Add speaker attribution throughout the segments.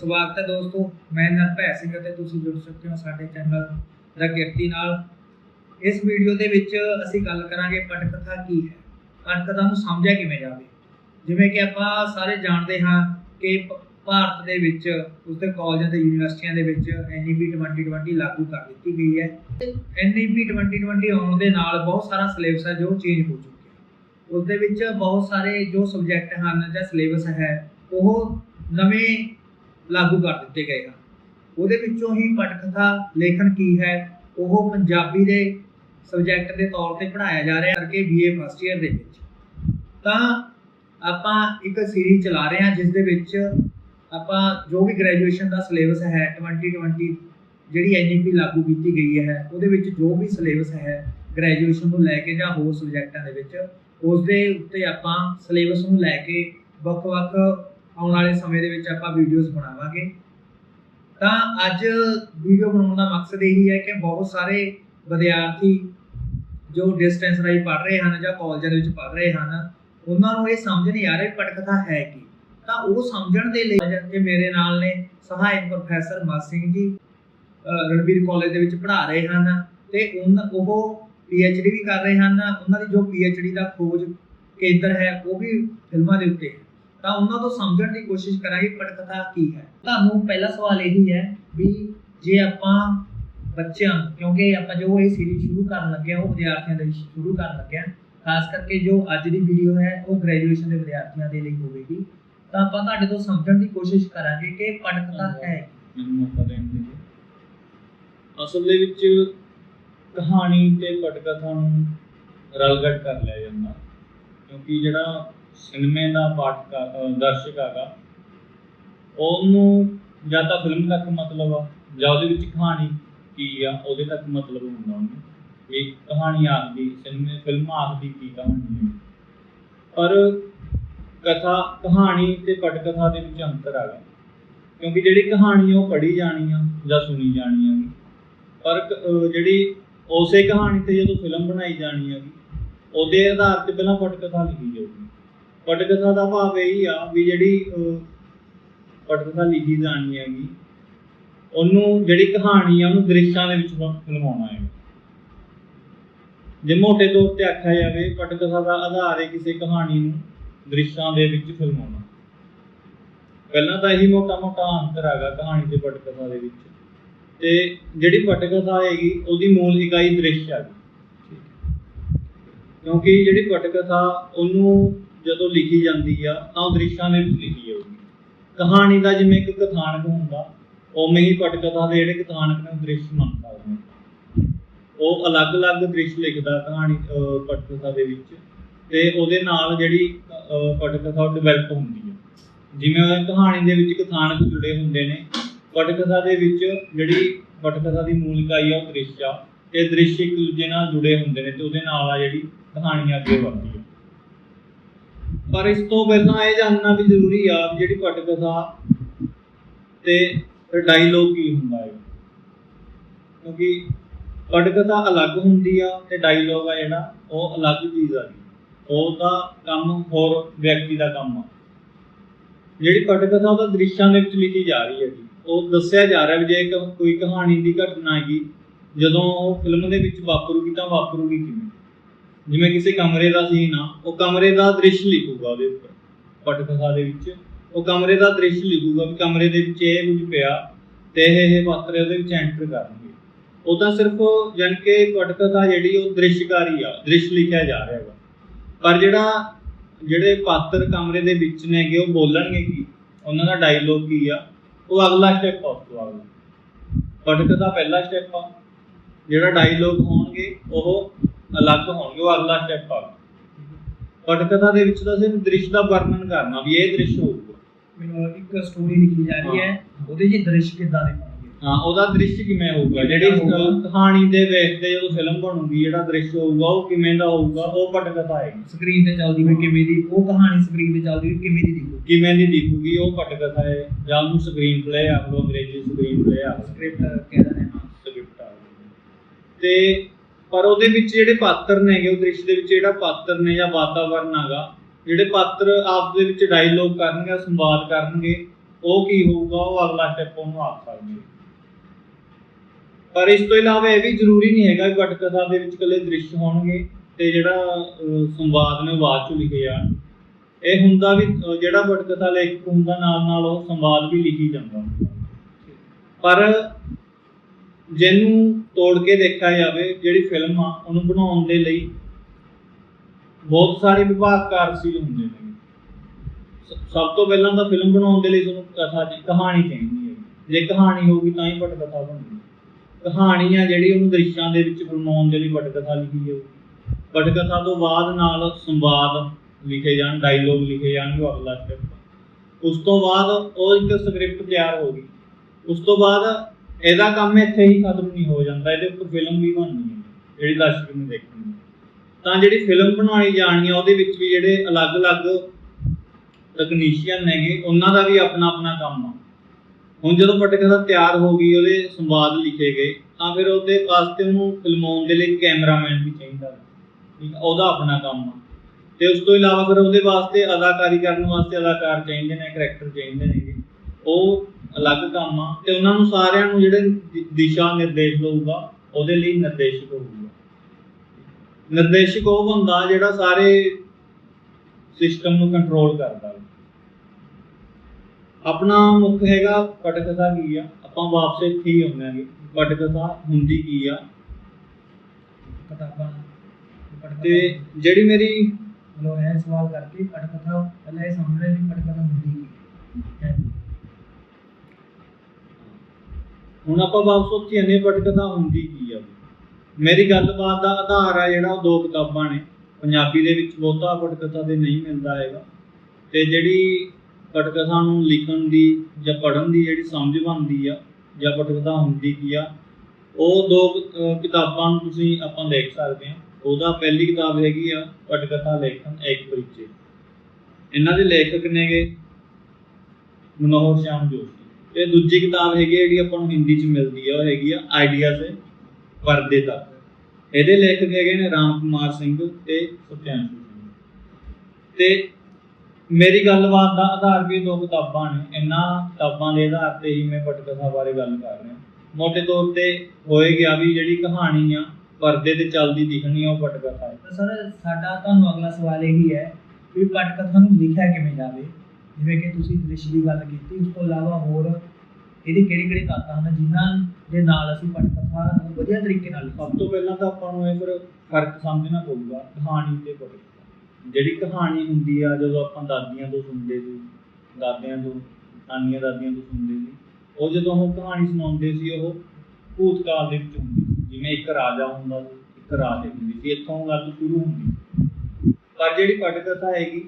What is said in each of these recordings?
Speaker 1: ਸਵਾਗਤ ਹੈ ਦੋਸਤੋ, ਮੈਂ ਨਰਭੈ ਸਿੰਘ ਅਤੇ ਤੁਸੀਂ ਜੁੜ ਚੁੱਕੇ ਹੋ ਸਾਡੇ ਚੈਨਲ ਦਾ ਕਿਰਤੀ ਨਾਲ। ਇਸ ਵੀਡੀਓ ਦੇ ਵਿੱਚ ਅਸੀਂ ਗੱਲ ਕਰਾਂਗੇ ਪਟਕਥਾ ਕੀ ਹੈ। ਪਟਕਥਾ ਨੂੰ ਸਮਝਿਆ ਕਿਵੇਂ ਜਾਵੇ? ਜਿਵੇਂ ਕਿ ਆਪਾਂ ਸਾਰੇ ਜਾਣਦੇ ਹਾਂ ਕਿ ਭ- ਭਾਰਤ ਦੇ ਵਿੱਚ, ਉਸਦੇ ਕਾਲਜਾਂ ਤੇ ਯੂਨੀਵਰਸਿਟੀਆਂ ਦੇ ਵਿੱਚ NEP 2020 ਲਾਗੂ ਕਰ ਦਿੱਤੀ ਗਈ ਹੈ। NEP 2020 ਆਉਣ ਦੇ ਨਾਲ ਬਹੁਤ ਸਾਰਾ ਸਿਲੇਬਸ ਹੈ ਜੋ ਚੇਂਜ ਹੋ ਚੁੱਕਿਆ। ਹੈ ਉਸ ਦੇ ਵਿੱਚ ਬਹੁਤ ਸਾਰੇ ਜੋ ਸਬਜੈਕਟ ਹਨ ਜਾਂ ਸਿਲੇਬਸ ਹੈ, ਉਹ ਨਵੇਂ ਲਾਗੂ ਕਰ ਦਿੱਤੇ ਗਏ ਹਨ। ਉਹਦੇ ਵਿੱਚੋਂ ਹੀ ਪਟਕਥਾ ਲੇਖਨ ਕੀ ਹੈ, ਉਹ ਪੰਜਾਬੀ ਦੇ ਸਬਜੈਕਟ ਦੇ ਤੌਰ ਤੇ ਪੜਾਇਆ ਜਾ ਰਿਹਾ ਕਰਕੇ ਬੀਏ ਫਸਟ ਇਅਰ ਦੇ ਵਿੱਚ। ਤਾਂ ਆਪਾਂ ਇੱਕ ਸੀਰੀਜ਼ ਚਲਾ ਰਹੇ ਹਾਂ ਜਿਸ ਦੇ ਵਿੱਚ ਆਪਾਂ ਜੋ ਵੀ ਗ੍ਰੈਜੂਏਸ਼ਨ ਦਾ ਸਿਲੇਬਸ ਹੈ 2020 ਜਿਹੜੀ ਐਨਈਪੀ ਲਾਗੂ ਕੀਤੀ ਗਈ ਹੈ, ਉਹਦੇ ਵਿੱਚ ਜੋ ਵੀ ਸਿਲੇਬਸ ਹੈ ਗ੍ਰੈਜੂਏਸ਼ਨ ਨੂੰ ਲੈ ਕੇ ਜਾਂ ਹੋਰ ਸਬਜੈਕਟਾਂ ਦੇ ਵਿੱਚ ਉਸ ਦੇ ਉੱਤੇ ਆਪਾਂ ਸਿਲੇਬਸ ਨੂੰ ਲੈ ਕੇ ਵੱਖ-ਵੱਖ ਆਉਣ ਵਾਲੇ ਸਮੇਂ ਦੇ ਵਿੱਚ ਆਪਾਂ ਵੀਡੀਓਜ਼ ਬਣਾਵਾਂਗੇ। ਤਾਂ ਅੱਜ ਵੀਡੀਓ ਬਣਾਉਣ ਦਾ ਮਕਸਦ ਇਹੀ ਹੈ ਕਿ ਬਹੁਤ ਸਾਰੇ ਵਿਦਿਆਰਥੀ ਜੋ ਡਿਸਟੈਂਸ ਰਾਹੀਂ ਪੜ੍ਹ ਰਹੇ ਹਨ ਜਾਂ ਕਾਲਜਾਂ ਦੇ ਵਿੱਚ ਪੜ੍ਹ ਰਹੇ ਹਨ, ਉਹਨਾਂ ਨੂੰ ਇਹ ਸਮਝ ਨਹੀਂ ਆ ਰਿਹਾ ਵੀ ਪਟਕਥਾ ਹੈ ਕੀ? ਤਾਂ ਉਹ ਸਮਝਣ ਦੇ ਲਈ ਕਿ ਮੇਰੇ ਨਾਲ ਨੇ ਸਹਾਇਕ ਪ੍ਰੋਫੈਸਰ ਮਤ ਸਿੰਘ ਜੀ, ਅਹ ਰਣਬੀਰ ਕਾਲਜ ਦੇ ਵਿੱਚ ਪੜ੍ਹਾ ਰਹੇ ਹਨ ਤੇ ਉਨ, ਉਹ ਡੀ ਵੀ ਕਰ ਰਹੇ ਹਨ। ਉਹਨਾਂ ਦੀ ਜੋ ਡੀ ਦਾ ਖੋਜ ਕੇਂਦਰ ਹੈ, ਉਹ ਵੀ ਫਿਲਮਾਂ ਦੇ ਉੱਤੇ ਹੈ। ਤਾਂ ਉਹਨਾਂ ਤੋਂ ਸਮਝਣ ਦੀ ਕੋਸ਼ਿਸ਼ ਕਰਾਂਗੇ ਪਟਕਥਾ ਕੀ ਹੈ। ਤੁਹਾਨੂੰ ਪਹਿਲਾ ਸਵਾਲ ਇਹੀ ਹੈ ਵੀ ਜੇ ਆਪਾਂ ਬੱਚਿਆਂ ਕਿਉਂਕਿ ਆਪਾਂ ਜੋ ਇਹ ਸੀਰੀਜ਼ ਸ਼ੁਰੂ ਕਰਨ ਲੱਗੇ ਹਾਂ, ਉਹ ਵਿਦਿਆਰਥੀਆਂ ਦੇ ਲਈ ਸ਼ੁਰੂ ਕਰਨ ਲੱਗੇ ਹਾਂ, ਖਾਸ ਕਰਕੇ ਜੋ ਅੱਜ ਦੀ ਵੀਡੀਓ ਹੈ, ਉਹ ਗ੍ਰੈਜੂਏਸ਼ਨ ਦੇ ਵਿਦਿਆਰਥੀਆਂ ਦੇ ਲਈ ਹੋਵੇਗੀ, ਤਾਂ ਆਪਾਂ ਤੁਹਾਡੇ ਤੋਂ ਸਮਝਣ ਦੀ ਕੋਸ਼ਿਸ਼ ਕਰਾਂਗੇ ਕਿ ਪਟਕਥਾ ਹੈ
Speaker 2: ਮੈਨੂੰ ਮੌਕਾ ਦੇਣ ਦੇ ਅਸਲ ਦੇ ਵਿੱਚ ਕਹਾਣੀ ਤੇ ਪਟਕਥਾ ਨੂੰ ਰਲਗਟ ਕਰ ਲਿਆ ਜਾਂਦਾ, ਕਿਉਂਕਿ ਜਿਹੜਾ ਸਿਨੇਮੇ ਦਾ ਪਾਠਕ ਦਰਸ਼ਕ ਹੈਗਾ। ਉਹਨੂੰ ਜਾਂ ਤਾਂ ਫਿਲਮ ਤੱਕ ਮਤਲਬ ਆ, ਜਾਂ ਉਹਦੇ ਵਿੱਚ ਕਹਾਣੀ ਕੀ ਆ, ਉਹਦੇ ਤੱਕ ਮਤਲਬ ਹੁੰਦਾ ਉਹਨੂੰ। ਇਹ ਕਹਾਣੀ ਆਖਦੀ, ਸਿਨੇਮੇ ਫਿਲਮ ਆਖਦੀ ਕੀ ਕਹਾਣੀ ਹੈ ਪਰ ਕਥਾ, ਕਹਾਣੀ ਤੇ ਪਟਕਥਾ ਦੇ ਵਿੱਚ ਅੰਤਰ ਆ ਹੈਗਾ ਕਿਉਂਕਿ ਜਿਹੜੀ ਕਹਾਣੀ ਆ, ਉਹ ਪੜ੍ਹੀ ਜਾਣੀ ਆ ਜਾਂ ਸੁਣੀ ਜਾਣੀ ਆ। ਪਰ ਜਿਹੜੀ ਉਸੇ ਕਹਾਣੀ ਤੇ ਜਦੋਂ ਫਿਲਮ ਬਣਾਈ ਜਾਣੀ ਆ, ਉਹਦੇ ਆਧਾਰ ਤੇ ਪਹਿਲਾਂ ਪਟਕਥਾ ਲਿਖੀ ਜਾਊਗੀ। ਪਟਕਥਾ ਦਾ ਭਾਵ ਇਹ ਆ ਵੀ ਜਿਹੜੀ ਅਹ, ਪਟਕਥਾ ਲਿਖੀ ਜਾਣੀ ਹੈਗੀ ਉਹਨੂੰ ਜਿਹੜੀ ਕਹਾਣੀ ਆ ਉਹਨੂੰ ਦ੍ਰਿਸ਼ਾਂ ਦੇ ਵਿੱਚ ਫਿਲਮਾਉਣਾ ਹੈ। ਜੇ ਮੋਟੇ ਤੌਰ ਤੇ ਆਖਿਆ ਜਾਵੇ ਪਟਕਥਾ ਦਾ ਆਧਾਰ ਹੈ ਕਿਸੇ ਕਹਾਣੀ ਨੂੰ ਦ੍ਰਿਸ਼ਾਂ ਦੇ ਵਿੱਚ ਫਿਲਮਾਉਣਾ। ਪਹਿਲਾਂ ਤਾਂ ਇਹੀ ਮੋਟਾ-ਮੋਟਾ ਅੰਤਰ ਹੈਗਾ ਕਹਾਣੀ ਤੇ ਪਟਕਥਾ ਦੇ ਵਿੱਚ। ਤੇ ਜਿਹੜੀ ਪਟਕਥਾ ਹੈਗੀ ਉਹਦੀ ਮੂਲ ਇਕਾਈ ਦ੍ਰਿਸ਼ ਹੈਗੀ। ਕਿਉਂਕਿ ਜਿਹੜੀ ਪਟਕਥਾ ਉਹਨੂੰ ਜਦੋਂ ਲਿਖੀ ਜਾਂਦੀ ਆ ਤਾਂ ਉਹ ਦ੍ਰਿਸ਼ਾਂ ਦੇ ਵਿੱਚ ਲਿਖੀ ਜਾਊਗੀ। ਕਹਾਣੀ ਦਾ ਜਿਵੇਂ ਇੱਕ ਕਥਾਨਕ ਹੁੰਦਾ ਉਵੇਂ ਹੀ ਪਟਕਥਾ ਦੇ ਜਿਹੜੇ ਕਥਾਨਕ ਨੇ ਦ੍ਰਿਸ਼ ਮੰਨ ਸਕਦੇ ਉਹ ਅਲੱਗ-ਅਲੱਗ ਦ੍ਰਿਸ਼ ਲਿਖਦਾ ਕਹਾਣੀ ਅਹ, ਪਟਕਥਾ ਦੇ ਵਿੱਚ। ਤੇ ਉਹਦੇ ਨਾਲ ਜਿਹੜੀ ਅਹ, ਪਟਕਥਾ ਉਹ ਡਿਵੈਲਪ ਹੁੰਦੀ ਹੈ ਜਿਵੇਂ ਕਹਾਣੀ ਦੇ ਵਿੱਚ ਕਥਾਨਕ ਜੁੜੇ ਹੁੰਦੇ ਨੇ ਪਟਕਥਾ ਦੇ ਵਿੱਚ ਜਿਹੜੀ ਪਟਕਥਾ ਦੀ ਮੂਲ ਇਕਾਈ ਆ ਉਹ ਦ੍ਰਿਸ਼ ਆ। ਤੇ ਦ੍ਰਿਸ਼ ਇੱਕ ਦੂਜੇ ਨਾਲ ਜੁੜੇ ਹੁੰਦੇ ਨੇ ਤੇ ਉਹਦੇ ਨਾਲ ਆ ਜਿਹੜੀ ਕਹਾਣੀ ਅੱਗੇ ਵਧਦੀ ਪਰ ਇਸ ਤੋਂ ਪਹਿਲਾਂ ਇਹ ਜਾਣਨਾ ਵੀ ਜ਼ਰੂਰੀ ਆ ਵੀ ਜਿਹੜੀ ਪਟਕਥਾ ਤੇ ਡਾਇਲੋਗ ਕੀ ਹੁੰਦਾ ਹੈ। ਕਿਉਂਕਿ ਪਟਕਥਾ ਅਲੱਗ ਹੁੰਦੀ ਆ ਤੇ ਡਾਇਲੋਗ ਆ ਜਿਹੜਾ, ਉਹ ਅਲੱਗ ਚੀਜ਼ ਆ। ਉਹਦਾ ਕੰਮ ਹੋਰ ਵਿਅਕਤੀ ਦਾ ਕੰਮ ਆ। ਜਿਹੜੀ ਪਟਕਥਾ ਉਹਦਾ ਦ੍ਰਿਸ਼ਾਂ ਦੇ ਵਿੱਚ ਲਿਖੀ ਜਾ ਰਹੀ ਹੈ ਉਹ ਦੱਸਿਆ ਜਾ ਰਿਹਾ ਵੀ ਜੇ ਕੋਈ ਕਹਾਣੀ ਦੀ ਘਟਨਾ ਹੈਗੀ, ਜਦੋਂ ਉਹ ਫਿਲਮ ਦੇ ਵਿੱਚ ਵਾਪਰੂਗੀ ਤਾਂ ਵਾਪਰੂਗੀ ਕਿਵੇਂ? ਜਿਵੇਂ ਕਿਸੇ ਕਮਰੇ ਦਾ ਸੀਨ ਆ, ਉਹ ਕਮਰੇ ਦਾ ਦ੍ਰਿਸ਼ ਲਿਖੂਗਾ ਉਹਦੇ ਉੱਪਰ, ਪਟਕਥਾ ਦੇ ਵਿੱਚ। ਉਹ ਕਮਰੇ ਦਾ ਦ੍ਰਿਸ਼ ਲਿਖੂਗਾ ਵੀ ਕਮਰੇ ਦੇ ਵਿੱਚ ਇਹ ਕੁਝ ਪਿਆ ਤੇ ਇਹ ਇਹ ਪਾਤਰ ਉਹਦੇ ਵਿੱਚ ਐਂਟਰ ਕਰਨਗੇ। ਉਹ ਤਾਂ ਸਿਰਫ ਜਾਣੀ ਕਿ ਪਟਕਥਾ ਜਿਹੜੀ ਉਹ ਦ੍ਰਿਸ਼ਕਾਰੀ ਆ, ਦ੍ਰਿਸ਼ ਲਿਖਿਆ ਜਾ ਰਿਹਾ ਹੈਗਾ ਪਰ ਜਿਹੜਾ, ਜਿਹੜੇ ਪਾਤਰ ਕਮਰੇ ਦੇ ਵਿੱਚ ਨੇਗੇ ਉਹ ਬੋਲਣਗੇ ਕੀ? ਉਹਨਾਂ ਦਾ ਡਾਇਲੋਗ ਕੀ ਆ? ਉਹ ਅਗਲਾ ਸਟੈਪ ਆ ਉਸ ਤੋਂ ਅਗਲਾ ਪਟਕਥਾ ਪਹਿਲਾ ਸਟੈਪ ਆ। ਜਿਹੜਾ ਡਾਇਲੋਗ ਹੋਣਗੇ, ਉਹ ਅਲੱਗ ਹੋਣਗੇ ਉਹ ਅਗਲਾ ਸਟੈਪ ਆ ਪਟਕਥਾ ਦੇ ਵਿੱਚ ਤਾਂ ਸਿਰਫ ਦ੍ਰਿਸ਼ ਦਾ ਵਰਣਨ ਕਰਨਾ ਵੀ ਇਹ ਦ੍ਰਿਸ਼ ਹੋਊਗਾ।
Speaker 1: ਮੈਨੂੰ ਇੱਕ ਸਟੋਰੀ ਲਿਖੀ ਜਾ ਰਹੀ ਹੈ ਉਹਦੇ 'ਚ ਦ੍ਰਿਸ਼ ਕਿੱਦਾਂ ਦੇ ਹੋਣਗੇ
Speaker 2: ਹਾਂ ਉਹਦਾ ਦ੍ਰਿਸ਼ ਕਿਵੇਂ ਹੋਊਗਾ? ਜਿਹੜੀ ਕਹਾਣੀ ਦੇ ਵੇਖ ਤੇ ਜਦੋਂ ਫਿਲਮ ਬਣੂਗੀ ਜਿਹੜਾ ਦ੍ਰਿਸ਼ ਹੋਊਗਾ ਉਹ ਕਿਵੇਂ ਦਾ ਹੋਊਗਾ ਉਹ ਪਟਕਥਾ ਹੈ
Speaker 1: ਸਕਰੀਨ ਤੇ ਚੱਲਦੀ ਹੋਈ ਕਿਵੇਂ ਦੀ ਉਹ ਕਹਾਣੀ ਸਕਰੀਨ ਤੇ ਚੱਲਦੀ ਹੋਈ ਕਿਵੇਂ ਦੀ ਦਿਖੂ
Speaker 2: ਕਿਵੇਂ ਦੀ ਦਿਖੂਗੀ ਉਹ ਪਟਕਥਾ ਹੈ। ਜਾਂ ਉਹਨੂੰ ਸਕਰੀਨ ਪਲੇ ਆ ਲਓ ਅੰਗਰੇਜ਼ੀ ਸਕਰੀਨ ਪਲੇ ਆ।
Speaker 1: ਸਕ੍ਰਿਪਟ ਕਹਿੰਦੇ ਨੇ ਹਾਂ?
Speaker 2: ਸਕ੍ਰਿਪਟ ਆ। ਤੇ ਪਰ ਉਹਦੇ ਵਿੱਚ ਜਿਹੜੇ ਪਾਤਰ ਨੇਗੇ ਉਹ ਦ੍ਰਿਸ਼ ਦੇ ਵਿੱਚ ਜਿਹੜਾ ਪਾਤਰ ਨੇ ਜਾਂ ਵਾਤਾਵਰਨ ਹੈਗਾ, ਜਿਹੜੇ ਪਾਤਰ ਆਪ ਦੇ ਵਿੱਚ ਡਾਇਲੋਗ ਕਰਨਗੇ, ਸੰਵਾਦ ਕਰਨਗੇ, ਉਹ ਕੀ ਹੋਊਗਾ? ਉਹ ਅਗਲਾ ਸਟੈਪ ਉਹਨੂੰ ਆਖ ਸਕਦੇ ਪਰ ਇਸ ਤੋਂ ਇਲਾਵਾ ਇਹ ਵੀ ਜ਼ਰੂਰੀ ਨਹੀਂ ਹੈਗਾ ਕਿ ਪਟਕਥਾ ਦੇ ਵਿੱਚ ਇਕੱਲੇ ਦ੍ਰਿਸ਼ ਹੋਣਗੇ ਤੇ ਜਿਹੜਾ ਸੰਵਾਦ ਨੇ ਉਹ ਬਾਅਦ ਚ ਲਿਖੇ ਜਾਣ। ਇਹ ਹੁੰਦਾ ਵੀ ਜਿਹੜਾ ਪਟਕਥਾ ਲੇਖਕ ਹੁੰਦਾ ਨਾਲ ਨਾਲ ਉਹ ਸੰਵਾਦ ਵੀ ਲਿਖੀ ਜਾਂਦਾ ਪਰ ਜਿਹਨੂੰ ਤੋੜ ਕੇ ਦੇਖਿਆ ਜਾਵੇ, ਜਿਹੜੀ ਫਿਲਮ ਆ, ਉਹਨੂੰ ਬਣਾਉਣ ਦੇ ਲਈ ਬਹੁਤ ਸਾਰੇ ਵਿਭਾਗ ਕਾਰਜਸ਼ੀਲ ਹੁੰਦੇ ਨੇ। ਸਭ ਤੋਂ ਪਹਿਲਾਂ ਤਾਂ ਫਿਲਮ ਬਣਾਉਣ ਦੇ ਲਈ ਤੁਹਾਨੂੰ ਕਥਾ ਦੀ ਕਹਾਣੀ ਚਾਹੀਦੀ ਹੈ। ਜੇ ਕਹਾਣੀ ਹੋਊਗੀ ਤਾਂ ਹੀ ਪਟਕਥਾ ਬਣੂਗੀ ਕਹਾਣੀ ਆ ਜਿਹੜੀ ਉਹਨੂੰ ਦ੍ਰਿਸ਼ਾਂ ਦੇ ਵਿੱਚ ਬਣਾਉਣ ਦੇ ਲਈ ਪਟਕਥਾ ਲਿਖੀ ਜਾਊਗੀ ਪਟਕਥਾ ਤੋਂ ਬਾਅਦ ਨਾਲ ਸੰਵਾਦ ਲਿਖੇ ਜਾਣ ਡਾਇਲੋਗ ਲਿਖੇ ਜਾਣਗੇ ਉਹ ਅਗਲਾ ਸਟੈਪ ਉਸ ਤੋਂ ਬਾਅਦ ਉਹ ਇੱਕ ਸਕ੍ਰਿਪਟ ਤਿਆਰ ਹੋ ਗਈ। ਉਸ ਤੋਂ ਬਾਅਦ ਇਹਦਾ ਕੰਮ ਇੱਥੇ ਹੀ ਖਤਮ ਨਹੀਂ ਹੋ ਜਾਂਦਾ, ਇਹਦੇ ਉੱਪਰ ਫਿਲਮ ਵੀ ਬਣਨੀ ਹੈ, ਜਿਹੜੀ ਦਰਸ਼ਕ ਨੂੰ ਦੇਖਣੀ ਹੈ। ਤਾਂ ਜਿਹੜੀ ਫਿਲਮ ਬਣਾਈ ਜਾਣੀ ਆ ਉਹਦੇ ਵਿੱਚ ਵੀ ਜਿਹੜੇ ਅਲੱਗ-ਅਲੱਗ ਟੈਕਨੀਸ਼ੀਅਨ ਨੇਗੇ ਉਹਨਾਂ ਦਾ ਵੀ ਆਪਣਾ ਆਪਣਾ ਕੰਮ ਆ। ਹੁਣ ਜਦੋਂ ਪਟਕਥਾ ਤਿਆਰ ਹੋ ਗਈ, ਉਹਦੇ ਸੰਵਾਦ ਲਿਖੇ ਗਏ, ਤਾਂ ਫਿਰ ਉਹਦੇ ਵਾਸਤੇ ਉਹਨੂੰ ਫਿਲਮਾਉਣ ਦੇ ਲਈ ਕੈਮਰਾਮੈਨ ਵੀ ਚਾਹੀਦਾ। ਹੈ। ਠੀਕ ਆ, ਉਹਦਾ ਆਪਣਾ ਕੰਮ ਆ। ਤੇ ਉਸ ਤੋਂ ਇਲਾਵਾ ਫਿਰ ਉਹਦੇ ਵਾਸਤੇ ਅਦਾਕਾਰੀ ਕਰਨ ਵਾਸਤੇ ਅਦਾਕਾਰ ਚਾਹੀਦੇ ਨੇ ਕਰੈਕਟਰ ਚਾਹੀਦੇ ਨੇ। ਉਹ ਅਲੱਗ ਕੰਮ ਆ ਤੇ ਉਹਨਾਂ ਨੂੰ ਸਾਰਿਆਂ ਨੂੰ ਜਿਹੜੇ ਦਿਸ਼ਾ ਨਿਰਦੇਸ਼ ਦਊਗਾ ਉਹਦੇ ਲਈ ਨਿਰਦੇਸ਼ਕ ਹੋਊਗਾ। ਨਿਰਦੇਸ਼ਕ ਉਹ ਬੰਦਾ ਜਿਹੜਾ ਸਾਰੇ ਸਿਸਟਮ ਨੂੰ ਕੰਟਰੋਲ ਕਰਦਾ ਆਪਣਾ ਮੁੱਖ ਹੈਗਾ ਪਟਕਥਾ ਕੀ ਆ? ਆਪਾਂ ਵਾਪਸ ਇੱਥੇ ਹੀ ਆਉਂਦੇ ਪਟਕਥਾ ਹੁੰਦੀ ਕੀ ਆ?
Speaker 1: ਕਿਤਾਬਾਂ।
Speaker 2: ਤੇ ਜਿਹੜੀ ਮੇਰੀ
Speaker 1: ਲੋ ਇਹ ਸਵਾਲ ਕਰਕੇ ਪਟਕਥਾ ਪਹਿਲਾਂ ਇਹ ਸਮਝਣਾ ਵੀ ਪਟਕਥਾ ਹੁੰਦੀ ਕੀ ਹੈ
Speaker 2: ਹੁਣ ਆਪਾਂ ਵਾਪਸ ਉੱਥੇ ਆਨੇ ਪਟਕਥਾ ਹੁੰਦੀ ਕੀ ਆ? ਮੇਰੀ ਗੱਲਬਾਤ ਦਾ ਆਧਾਰ ਆ ਜਿਹੜਾ ਉਹ ਦੋ ਕਿਤਾਬਾਂ ਨੇ। ਪੰਜਾਬੀ ਦੇ ਵਿੱਚ ਬਹੁਤਾ ਪਟਕਥਾ ਦੇ ਨਹੀਂ ਮਿਲਦਾ ਹੈਗਾ। ਤੇ ਜਿਹੜੀ ਪਟਕਥਾ ਨੂੰ ਲਿਖਣ ਦੀ ਜਾਂ ਪੜ੍ਹਨ ਦੀ ਜਿਹੜੀ ਸਮਝ ਬਣਦੀ ਆ ਜਾਂ ਪਟਕਥਾ ਹੁੰਦੀ ਕੀ ਆ, ਉਹ ਦੋ ਕਿਤਾਬਾਂ ਨੂੰ ਤੁਸੀਂ ਆਪਾਂ ਦੇਖ ਸਕਦੇ ਹਾਂ ਉਹਦਾ ਪਹਿਲੀ ਕਿਤਾਬ ਹੈਗੀ ਆ ਪਟਕਥਾ ਲੇਖਨ ਇੱਕ ਪਰਿਚੇ। ਇਹਨਾਂ ਦੇ ਲੇਖਕ ਨੇਗੇ ਮਨੋਹਰ ਸ਼ਾਮ ਜੋਸ਼ੀ। ਤੇ ਦੂਜੀ ਕਿਤਾਬ ਹੈਗੀ ਜਿਹੜੀ ਆਪਾਂ ਨੂੰ ਹਿੰਦੀ 'ਚ ਮਿਲਦੀ ਆ, ਉਹ ਹੈਗੀ ਆ ਆਈਡੀਆ ਸੇ ਪਰਦੇ ਤੱਕ ਇਹਦੇ ਲੇਖਕ ਹੈਗੇ ਨੇ ਰਾਮ ਕੁਮਾਰ ਸਿੰਘ ਤੇ ਸੁਖਚੈਨ ਸਿੰਘ। ਤੇ ਮੇਰੀ ਗੱਲਬਾਤ ਦਾ ਆਧਾਰ ਵੀ ਦੋ ਕਿਤਾਬਾਂ ਨੇ। ਇਹਨਾਂ ਕਿਤਾਬਾਂ ਦੇ ਆਧਾਰ ਤੇ ਹੀ ਮੈਂ ਪਟਕਥਾ ਬਾਰੇ ਗੱਲ ਕਰ ਰਿਹਾ। ਮੋٹے ਤੌਰ ਤੇ ਹੋਏਗਾ ਵੀ ਜਿਹੜੀ ਕਹਾਣੀ ਆ ਪਰਦੇ ਤੇ ਚੱਲਦੀ ਦਿਖਣੀ ਆ, ਉਹ ਪਟਕਥਾ ਹੈ।
Speaker 1: ਸਰ, ਸਾਡਾ ਤੁਹਾਨੂੰ ਅਗਲਾ ਸਵਾਲ ਇਹੀ ਹੈ ਵੀ ਪਟਕਥਾ ਨੂੰ ਲਿਖਿਆ ਕਿਵੇਂ ਜਾਵੇ? ਜਿਵੇਂ ਕਿ ਤੁਸੀਂ ਦ੍ਰਿਸ਼ ਦੀ ਗੱਲ ਕੀਤੀ ਉਸ ਤੋਂ ਇਲਾਵਾ ਹੋਰ ਇਹਦੇ ਕਿਹੜੇ ਕਿਹੜੇ ਤੱਤ ਹਨ ਜਿਨ੍ਹਾਂ ਦੇ ਨਾਲ ਅਸੀਂ ਪਟਕਥਾ ਨੂੰ ਵਧੀਆ ਤਰੀਕੇ ਨਾਲ
Speaker 2: ਸਭ ਤੋਂ ਪਹਿਲਾਂ ਤਾਂ ਆਪਾਂ ਨੂੰ ਇਹ ਫਿਰ ਫ਼ਰਕ ਸਮਝਣਾ ਪਊਗਾ ਕਹਾਣੀ ਤੇ ਪਟਕਥਾ। ਜਿਹੜੀ ਕਹਾਣੀ ਹੁੰਦੀ ਆ ਜਦੋਂ ਆਪਾਂ ਦਾਦੀਆਂ ਤੋਂ ਸੁਣਦੇ ਸੀ ਦਾਦਿਆਂ ਤੋਂ ਨਾਨੀਆਂ ਦਾਦੀਆਂ ਤੋਂ ਸੁਣਦੇ ਸੀ ਉਹ ਜਦੋਂ ਉਹ ਕਹਾਣੀ ਸੁਣਾਉਂਦੇ ਸੀ ਉਹ ਭੂਤਕਾਲ ਦੇ ਵਿੱਚ ਹੁੰਦੀ ਸੀ। ਜਿਵੇਂ ਇੱਕ ਰਾਜਾ ਹੁੰਦਾ ਸੀ ਇੱਕ ਰਾਜੇ ਹੁੰਦੀ ਸੀ ਇੱਥੋਂ ਗੱਲ ਸ਼ੁਰੂ ਹੁੰਦੀ ਪਰ ਜਿਹੜੀ ਪਟਕਥਾ ਹੈਗੀ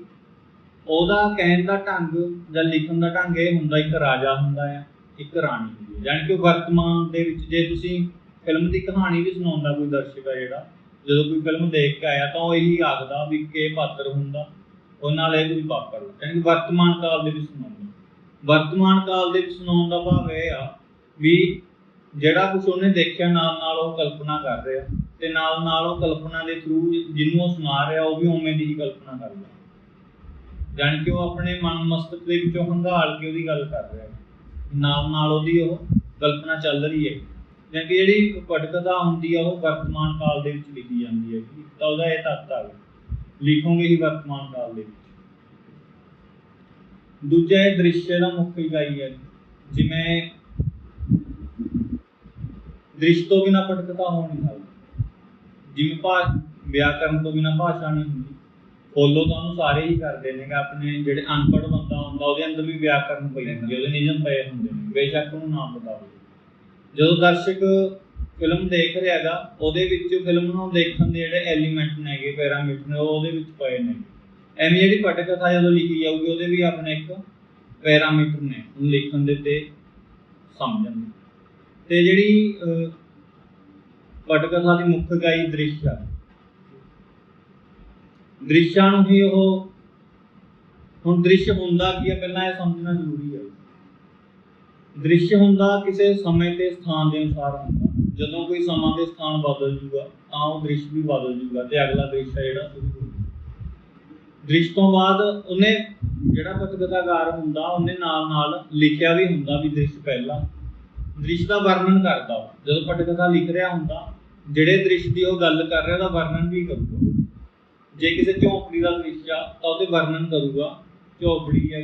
Speaker 2: ਉਹਦਾ ਕਹਿਣ ਦਾ ਢੰਗ ਜਾਂ ਲਿਖਣ ਦਾ ਢੰਗ ਇਹ ਹੁੰਦਾ, ਇੱਕ ਰਾਜਾ ਹੁੰਦਾ ਆ, ਇੱਕ ਰਾਣੀ ਹੁੰਦੀ ਹੈ ਜਾਣੀ ਕਿ ਵਰਤਮਾਨ ਦੇ ਵਿੱਚ, ਜੇ ਤੁਸੀਂ ਫਿਲਮ ਦੀ ਕਹਾਣੀ ਵੀ ਸੁਣਾਉਂਦਾ ਕੋਈ ਦਰਸ਼ਕ ਆ ਜਿਹੜਾ, ਜਦੋਂ ਕੋਈ ਫਿਲਮ ਦੇਖ ਕੇ ਆਇਆ ਤਾਂ ਉਹ ਇਹੀ ਆਖਦਾ ਵੀ ਕਿ ਇਹ ਪਾਤਰ ਹੁੰਦਾ, ਉਹ ਨਾਲ ਇਹ ਕੋਈ ਵਾਪਰਦਾ ਯਾਨੀ ਕਿ ਵਰਤਮਾਨ ਕਾਲ ਦੇ ਵਿੱਚ ਸੁਣਾਉਂਦਾ। ਵਰਤਮਾਨ ਕਾਲ ਦੇ ਵਿੱਚ ਸੁਣਾਉਣ ਦਾ ਭਾਵ ਇਹ ਆ ਵੀ ਜਿਹੜਾ ਕੁਝ ਉਹਨੇ ਦੇਖਿਆ, ਨਾਲ ਨਾਲ ਉਹ ਕਲਪਨਾ ਕਰ ਰਿਹਾ ਤੇ ਨਾਲ ਨਾਲ ਉਹ ਕਲਪਨਾ ਦੇ ਥਰੂ ਜਿਹਨੂੰ ਉਹ ਸੁਣਾ ਰਿਹਾ, ਉਹ ਵੀ ਉਵੇਂ ਦੀ ਹੀ ਕਲਪਨਾ ਕਰ ਰਿਹਾ। ਜਾਣੀ ਕਿ ਉਹ ਆਪਣੇ ਮਨ ਮਸਤਕ ਦੇ ਵਿੱਚੋਂ ਹੰਗਾਲ ਕੇ ਉਹਦੀ ਗੱਲ ਕਰ ਰਿਹਾ ਹੈ। ਨਾਲ ਨਾਲ ਉਹਦੀ ਉਹ ਕਲਪਨਾ ਚੱਲ ਰਹੀ ਹੈ। ਜਾਣੀ ਕਿ ਜਿਹੜੀ ਪਟਕਥਾ ਹੁੰਦੀ ਆ, ਉਹ ਵਰਤਮਾਨ ਕਾਲ ਦੇ ਵਿੱਚ ਲਿਖੀ ਜਾਂਦੀ ਹੈ। ਤਾਂ ਉਹਦਾ ਇਹ ਤੱਤ ਆ। ਗਿਆ ਲਿਖੋਗੇ ਹੀ ਵਰਤਮਾਨ ਕਾਲ ਦੇ ਵਿੱਚ। ਦੂਜਾ ਇਹ ਦ੍ਰਿਸ਼ ਦਾ ਮੁੱਖ ਇਕਾਈ ਹੈ। ਜਿਵੇਂ ਦ੍ਰਿਸ਼ ਤੋਂ ਬਿਨਾ ਪਟਕਥਾ ਹੋ। ਨਹੀਂ ਸਕਦੀ ਜਿਵੇਂ ਭਾ ਵਿਆਕਰਨ ਤੋਂ ਬਿਨਾ ਭਾਸ਼ਾ ਨਹੀਂ ਹੁੰਦੀ। ਫੋਲੋ ਤਾਂ ਉਹਨੂੰ ਸਾਰੇ ਹੀ ਕਰਦੇ ਨੇ ਆਪਣੇ ਜਿਹੜੇ ਅਨਪੜ੍ਹ ਬੰਦਾ ਹੁੰਦਾ, ਉਹਦੇ ਅੰਦਰ ਵੀ ਵਿਆਕਰਨ ਪਈ ਹੁੰਦੀ ਉਹਦੇ ਨਿਯਮ ਪਏ ਹੁੰਦੇ ਨੇ, ਬੇਸ਼ੱਕ ਉਹਨੂੰ ਨਾ ਪਤਾ ਹੋਵੇ। ਜਦੋਂ ਦਰਸ਼ਕ ਫਿਲਮ ਦੇਖ ਰਿਹਾ ਹੈਗਾ, ਉਹਦੇ ਵਿੱਚ ਫਿਲਮ ਨੂੰ ਦੇਖਣ ਦੇ ਜਿਹੜੇ ਐਲੀਮੈਂਟ ਨੇਗੇ, ਪੈਰਾਮੀਟਰ ਨੇ ਉਹਦੇ ਵਿੱਚ ਪਏ ਨੇ। ਐਵੇਂ ਜਿਹੜੀ ਪਟਕਥਾ ਜਦੋਂ ਲਿਖੀ ਜਾਊਗੀ, ਉਹਦੇ ਵੀ ਆਪਣੇ ਇੱਕ ਪੈਰਾਮੀਟਰ ਨੇ, ਉਹਨੂੰ ਲਿਖਣ ਦੇ ਤੇ ਸਮਝਣ ਦੇ। ਤੇ ਜਿਹੜੀ ਪਟਕਥਾ ਦੀ ਮੁੱਖ ਇਕਾਈ ਦ੍ਰਿਸ਼ ਆ ਦ੍ਰਿਸ਼ਾਂ ਨੂੰ ਹੀ ਉਹ ਹੁਣ ਦ੍ਰਿਸ਼ ਹੁੰਦਾ ਕੀ ਹੈ ਪਹਿਲਾਂ ਇਹ ਸਮਝਣਾ ਜ਼ਰੂਰੀ ਹੈ ਦ੍ਰਿਸ਼ ਹੁੰਦਾ ਕਿਸੇ ਸਮੇਂ ਤੇ ਸਥਾਨ ਦੇ ਅਨੁਸਾਰ ਹੁੰਦਾ। ਜਦੋਂ ਕੋਈ ਸਮਾਂ ਤੇ ਸਥਾਨ ਬਦਲ ਜੂਗਾ, ਤਾਂ ਉਹ ਦ੍ਰਿਸ਼ ਵੀ ਬਦਲ ਜੂਗਾ ਤੇ ਅਗਲਾ ਦ੍ਰਿਸ਼ ਹੈ ਜਿਹੜਾ ਸ਼ੁਰੂ ਹੋ ਦ੍ਰਿਸ਼ ਤੋਂ ਬਾਅਦ ਉਹਨੇ ਜਿਹੜਾ ਪਟਕਥਾਕਾਰ ਹੁੰਦਾ, ਉਹਨੇ ਨਾਲ ਨਾਲ ਲਿਖਿਆ ਵੀ ਹੁੰਦਾ ਵੀ ਦ੍ਰਿਸ਼ ਪਹਿਲਾਂ। ਦ੍ਰਿਸ਼ ਦਾ ਵਰਣਨ ਕਰਦਾ ਉਹ। ਜਦੋਂ ਪਟਕਥਾ ਲਿਖ ਰਿਹਾ ਹੁੰਦਾ, ਜਿਹੜੇ ਦ੍ਰਿਸ਼ ਦੀ ਉਹ ਗੱਲ ਕਰ ਰਿਹਾ, ਉਹਦਾ ਵਰਣਨ ਵੀ ਕਰੂਗਾ। ਜੇ ਕਿਸੇ ਝੌਂਪੜੀ ਦਾ ਦ੍ਰਿਸ਼ ਆ ਤਾਂ ਉਹਦੇ ਵਰਣਨ ਕਰੂਗਾ। ਝੌਂਪੜੀ ਹੈ।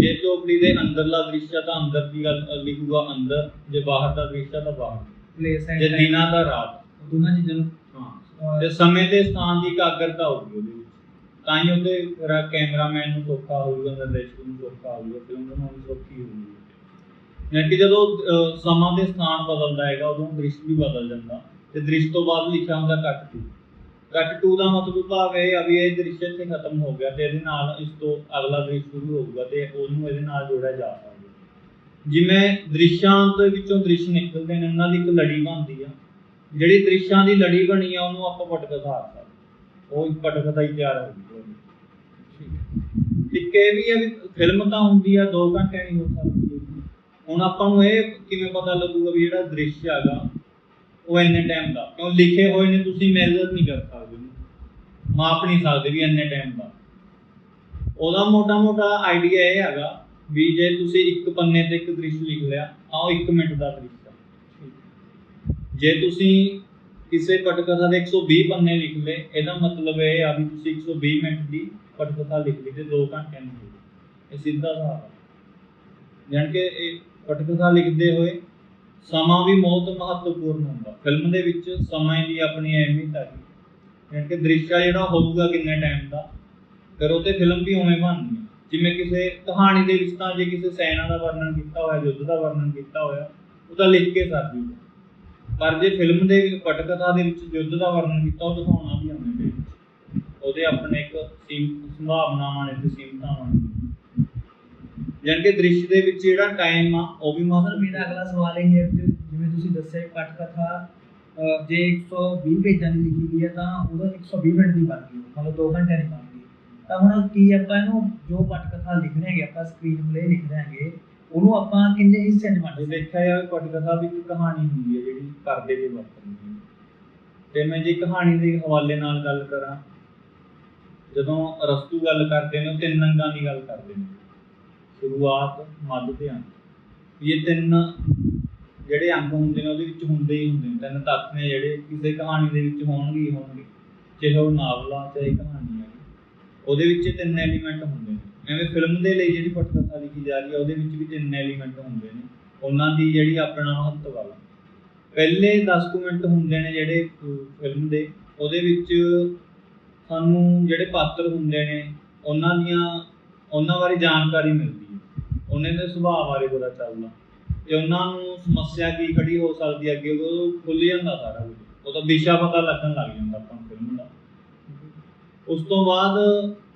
Speaker 2: ਜੇ ਝੌਂਪੜੀ ਦੇ ਅੰਦਰਲਾ ਦ੍ਰਿਸ਼ ਆ ਤਾਂ ਅੰਦਰ ਦੀ ਗੱਲ ਲਿਖੂਗਾ ਅੰਦਰ। ਜੇ ਬਾਹਰ ਦਾ ਦ੍ਰਿਸ਼ ਆ ਤਾਂ ਬਾਹਰ।
Speaker 1: ਪਲੇਸ ਐਂਡ
Speaker 2: ਜੇ ਦਿਨਾਂ ਦਾ ਰਾਤ।
Speaker 1: ਦੋਨਾਂ ਚੀਜ਼ਾਂ ਨੂੰ।
Speaker 2: ਹਾਂ। ਤੇ ਸਮੇਂ ਤੇ ਸਥਾਨ ਦੀ ਇਕਾਗਰਤਾ ਹੋਊਗੀ ਉਹਦੇ ਵਿੱਚ। ਤਾਂ ਹੀ ਉਹਦੇ ਰਾ ਕੈਮਰਾਮੈਨ ਨੂੰ ਸੌਖਾ ਹੋਊਗਾ ਨਿਰਦੇਸ਼ਕ ਨੂੰ ਸੌਖਾ ਹੋਊਗਾ ਫਿਲਮ ਬਣਾਉਣੀ ਸੌਖੀ ਹੋਊਗੀ। ਕਿ ਜਦੋਂ ਸਮਾਂ ਤੇ ਸਥਾਨ ਬਦਲਦਾ ਹੈਗਾ ਉਦੋਂ ਦ੍ਰਿਸ਼ ਵੀ ਬਦਲ ਜਾਂਦਾ। ਤੇ ਦ੍ਰਿਸ਼ ਤੋਂ ਬਾਅਦ ਲਿਖਿਆ ਹੁੰਦਾ ਕੱਟ ਟੂ ਕੱਟ ਟੂ ਦਾ ਮਤਲਬ ਭਾਵ ਇਹ ਆ ਵੀ ਇਹ ਦ੍ਰਿਸ਼ ਇੱਥੇ ਖਤਮ ਹੋ ਗਿਆ ਤੇ ਇਹਦੇ ਨਾਲ ਇਸ ਤੋਂ ਅਗਲਾ ਦ੍ਰਿਸ਼ ਸ਼ੁਰੂ ਹੋਊਗਾ ਤੇ ਉਹਨੂੰ ਇਹਦੇ ਨਾਲ ਜੋੜਿਆ ਜਾ ਸਕਦਾ। ਜਿਵੇਂ ਦ੍ਰਿਸ਼ਾਂ ਦੇ ਵਿੱਚੋਂ ਦ੍ਰਿਸ਼ ਨਿਕਲਦੇ ਨੇ, ਉਹਨਾਂ ਦੀ ਇੱਕ ਲੜੀ ਬਣਦੀ ਆ। ਜਿਹੜੀ ਦ੍ਰਿਸ਼ਾਂ ਦੀ ਲੜੀ ਬਣੀ ਆ, ਉਹਨੂੰ ਆਪਾਂ ਪਟਕਥਾ ਆਖਦੇ ਉਹ ਇੱਕ ਪਟਕਥਾ ਹੀ ਤਿਆਰ ਹੋ ਗਈ ਇੱਕ ਇਹ ਵੀ ਹੈ ਫਿਲਮ ਤਾਂ ਹੁੰਦੀ ਆ 2 ਘੰਟੇ ਨਹੀਂ ਹੋ ਸਕਦੀ ਹੁਣ ਆਪਾਂ ਨੂੰ ਇਹ ਕਿਵੇਂ ਪਤਾ ਲੱਗੂਗਾ ਵੀ ਜਿਹੜਾ ਦ੍ਰਿਸ਼ ਹੈਗਾ ਉਹ ਇੰਨੇ ਟਾਈਮ ਦਾ। ਕਿਉਂ ਲਿਖੇ ਹੋਏ ਨੇ, ਤੁਸੀਂ ਮੈਜ਼ਰ ਨਹੀਂ ਕਰ ਸਕਦੇ। ਮਾਪ ਨਹੀਂ ਸਕਦੇ ਵੀ ਇੰਨੇ ਟਾਈਮ ਦਾ। ਉਹਦਾ ਮੋਟਾ ਮੋਟਾ ਆਈਡੀਆ ਇਹ ਹੈਗਾ ਵੀ ਜੇ ਤੁਸੀਂ ਇੱਕ ਪੰਨੇ ਤੇ ਇੱਕ ਦ੍ਰਿਸ਼ ਲਿਖ ਲਿਆ, ਤਾਂ 1 ਮਿੰਟ ਦਾ ਦ੍ਰਿਸ਼ ਆ। ਜੇ ਤੁਸੀਂ ਕਿਸੇ ਪਟਕਥਾ ਦੇ 120 ਪੰਨੇ ਲਿਖ ਲਏ, ਇਹਦਾ ਮਤਲਬ ਇਹ ਆ ਵੀ ਤੁਸੀਂ 120 ਮਿੰਟ ਦੀ ਪਟਕਥਾ ਲਿਖ ਲਈ ਤੇ 2 ਘੰਟੇ ਨਹੀਂ ਹੋਏ ਇਹ ਸਿੱਧਾ ਹਿਸਾਬ ਆ। ਜਾਣ ਇਹ ਪਟਕਥਾ ਲਿਖਦੇ ਹੋਏ ਸਮਾਂ ਵੀ ਬਹੁਤ ਮਹੱਤਵਪੂਰਨ ਹੁੰਦਾ। ਫਿਲਮ ਦੇ ਵਿੱਚ ਸਮਾਂ ਦੀ ਆਪਣੀ ਅਹਿਮੀਅਤ ਹੈ ਜਾਣ ਕੇ ਦ੍ਰਿਸ਼ਾ ਜਿਹੜਾ ਹੋਊਗਾ ਕਿੰਨੇ ਟਾਈਮ ਦਾ, ਫਿਰ ਉਹ ਤੇ ਫਿਲਮ ਵੀ ਉਵੇਂ ਬਣਨੀ ਹੈ ਜਿਵੇਂ ਕਿਸੇ ਕਹਾਣੀ ਦੇ ਵਿੱਚ ਤਾਂ ਜੇ ਕਿਸੇ ਸੈਨਾ ਦਾ ਵਰਣਨ ਕੀਤਾ ਹੋਇਆ, ਯੁੱਧ ਦਾ ਵਰਣਨ ਕੀਤਾ ਹੋਇਆ, ਉਹ ਤਾਂ ਲਿਖ ਕੇ ਸਰ ਜੂਗਾ ਪਰ ਜੇ ਫਿਲਮ ਦੇ ਪਟਕਥਾ ਦੇ ਵਿੱਚ ਯੁੱਧ ਦਾ ਵਰਣਨ ਕੀਤਾ, ਉਹ ਦਿਖਾਉਣਾ ਵੀ ਆਉਂਦੇ। ਉਹਦੇ ਆਪਣੇ ਇੱਕ ਸੀਮ ਸੰਭਾਵਨਾਵਾਂ ਨੇ ਤੇ ਸੀਮਤਾਵਾਂ ਨੇ। ਜਾਣੀ ਕਿ ਦ੍ਰਿਸ਼ ਦੇ ਵਿੱਚ ਜਿਹੜਾ ਟਾਈਮ ਆ ਉਹ ਵੀ ਮਹੱਤਵ
Speaker 1: ਮੇਰਾ ਅਗਲਾ ਸਵਾਲ ਇਹ ਹੈ ਜਿਵੇਂ ਤੁਸੀਂ ਦੱਸਿਆ ਪਟ ਕਥਾ ਜੇ 120 ਪੇਜਾਂ ਦੀ ਲਿਖੀ ਗਈ ਹੈ ਤਾਂ ਉਹਦਾ 120 ਮਿੰਟ ਦੀ ਬਣ ਗਈ ਮਤਲਬ 2 ਘੰਟੇ ਦੀ ਬਣ ਗਈ ਤਾਂ ਹੁਣ ਕੀ ਆਪਾਂ ਇਹਨੂੰ ਜੋ ਪਟ ਕਥਾ ਲਿਖ ਰਹੇ ਹੈਗੇ ਆਪਾਂ ਸਕਰੀਨ ਪਲੇ ਲਿਖ ਰਹੇ ਹੈਗੇ ਉਹਨੂੰ ਆਪਾਂ ਕਿੰਨੇ ਹਿੱਸਿਆਂ 'ਚ ਵੰਡ
Speaker 2: ਦੇਖਿਆ ਜਾਵੇ ਪਟਕਥਾ ਵੀ ਇੱਕ ਕਹਾਣੀ ਹੁੰਦੀ ਹੈ ਜਿਹੜੀ ਪਰਦੇ ਤੇ ਵਾਪਰਦੀ ਹੈ ਤੇ ਮੈਂ ਜੇ ਕਹਾਣੀ ਦੇ ਹਵਾਲੇ ਨਾਲ ਗੱਲ ਕਰਾਂ ਜਦੋਂ ਰਸਤੂ ਗੱਲ ਕਰਦੇ ਨੇ ਉਹ ਤਿੰਨ ਅੰਗਾਂ ਦੀ ਗੱਲ ਕਰਦੇ ਨੇ। ਸ਼ੁਰੂਆਤ ਮੱਧ ਤੇ ਅੰਤ ਇਹ ਤਿੰਨ ਜਿਹੜੇ ਅੰਗ ਹੁੰਦੇ ਨੇ, ਉਹਦੇ ਵਿੱਚ ਹੁੰਦੇ ਹੀ ਹੁੰਦੇ ਨੇ। ਤਿੰਨ ਤੱਤ ਨੇ ਜਿਹੜੇ ਕਿਸੇ ਕਹਾਣੀ ਦੇ ਵਿੱਚ ਹੋਣਗੇ ਹੀ ਹੋਣਗੇ। ਚਾਹੇ ਉਹ ਨਾਵਲ ਆ, ਚਾਹੇ ਕਹਾਣੀ ਹੈ ਉਹਦੇ ਵਿੱਚ ਤਿੰਨ ਐਲੀਮੈਂਟ ਹੁੰਦੇ ਨੇ। ਐਵੇਂ ਫਿਲਮ ਦੇ ਲਈ ਜਿਹੜੀ ਪਟਕਥਾ ਲਿਖੀ ਜਾ ਰਹੀ ਹੈ ਉਹਦੇ ਵਿੱਚ ਵੀ ਤਿੰਨ ਐਲੀਮੈਂਟ ਹੁੰਦੇ ਨੇ। ਉਹਨਾਂ ਦੀ ਜਿਹੜੀ ਆਪਣਾ ਮਹੱਤਵ ਆ। ਪਹਿਲੇ 10 ਕੁ ਮਿੰਟ ਹੁੰਦੇ ਨੇ ਜਿਹੜੇ ਫਿਲਮ ਦੇ। ਉਹਦੇ ਵਿੱਚ ਸਾਨੂੰ ਜਿਹੜੇ ਪਾਤਰ ਹੁੰਦੇ ਨੇ, ਉਹਨਾਂ ਦੀਆਂ, ਉਹਨਾਂ ਬਾਰੇ ਜਾਣਕਾਰੀ ਮਿਲਦੀ ਉਹਨਾਂ ਦੇ ਸੁਭਾਅ ਬਾਰੇ ਪਤਾ ਚੱਲਦਾ। ਤੇ ਉਹਨਾਂ ਨੂੰ ਸਮੱਸਿਆ ਕੀ ਖੜੀ ਹੋ ਸਕਦੀ ਹੈ ਅੱਗੇ ਉਹ ਖੁੱਲ ਜਾਂਦਾ ਸਾਰਾ ਕੁਝ। ਉਹਦਾ ਵਿਸ਼ਾ ਪਤਾ ਲੱਗਣ ਲੱਗ ਜਾਂਦਾ ਆਪਾਂ ਨੂੰ ਫਿਲਮ ਦਾ। ਉਸ ਤੋਂ ਬਾਅਦ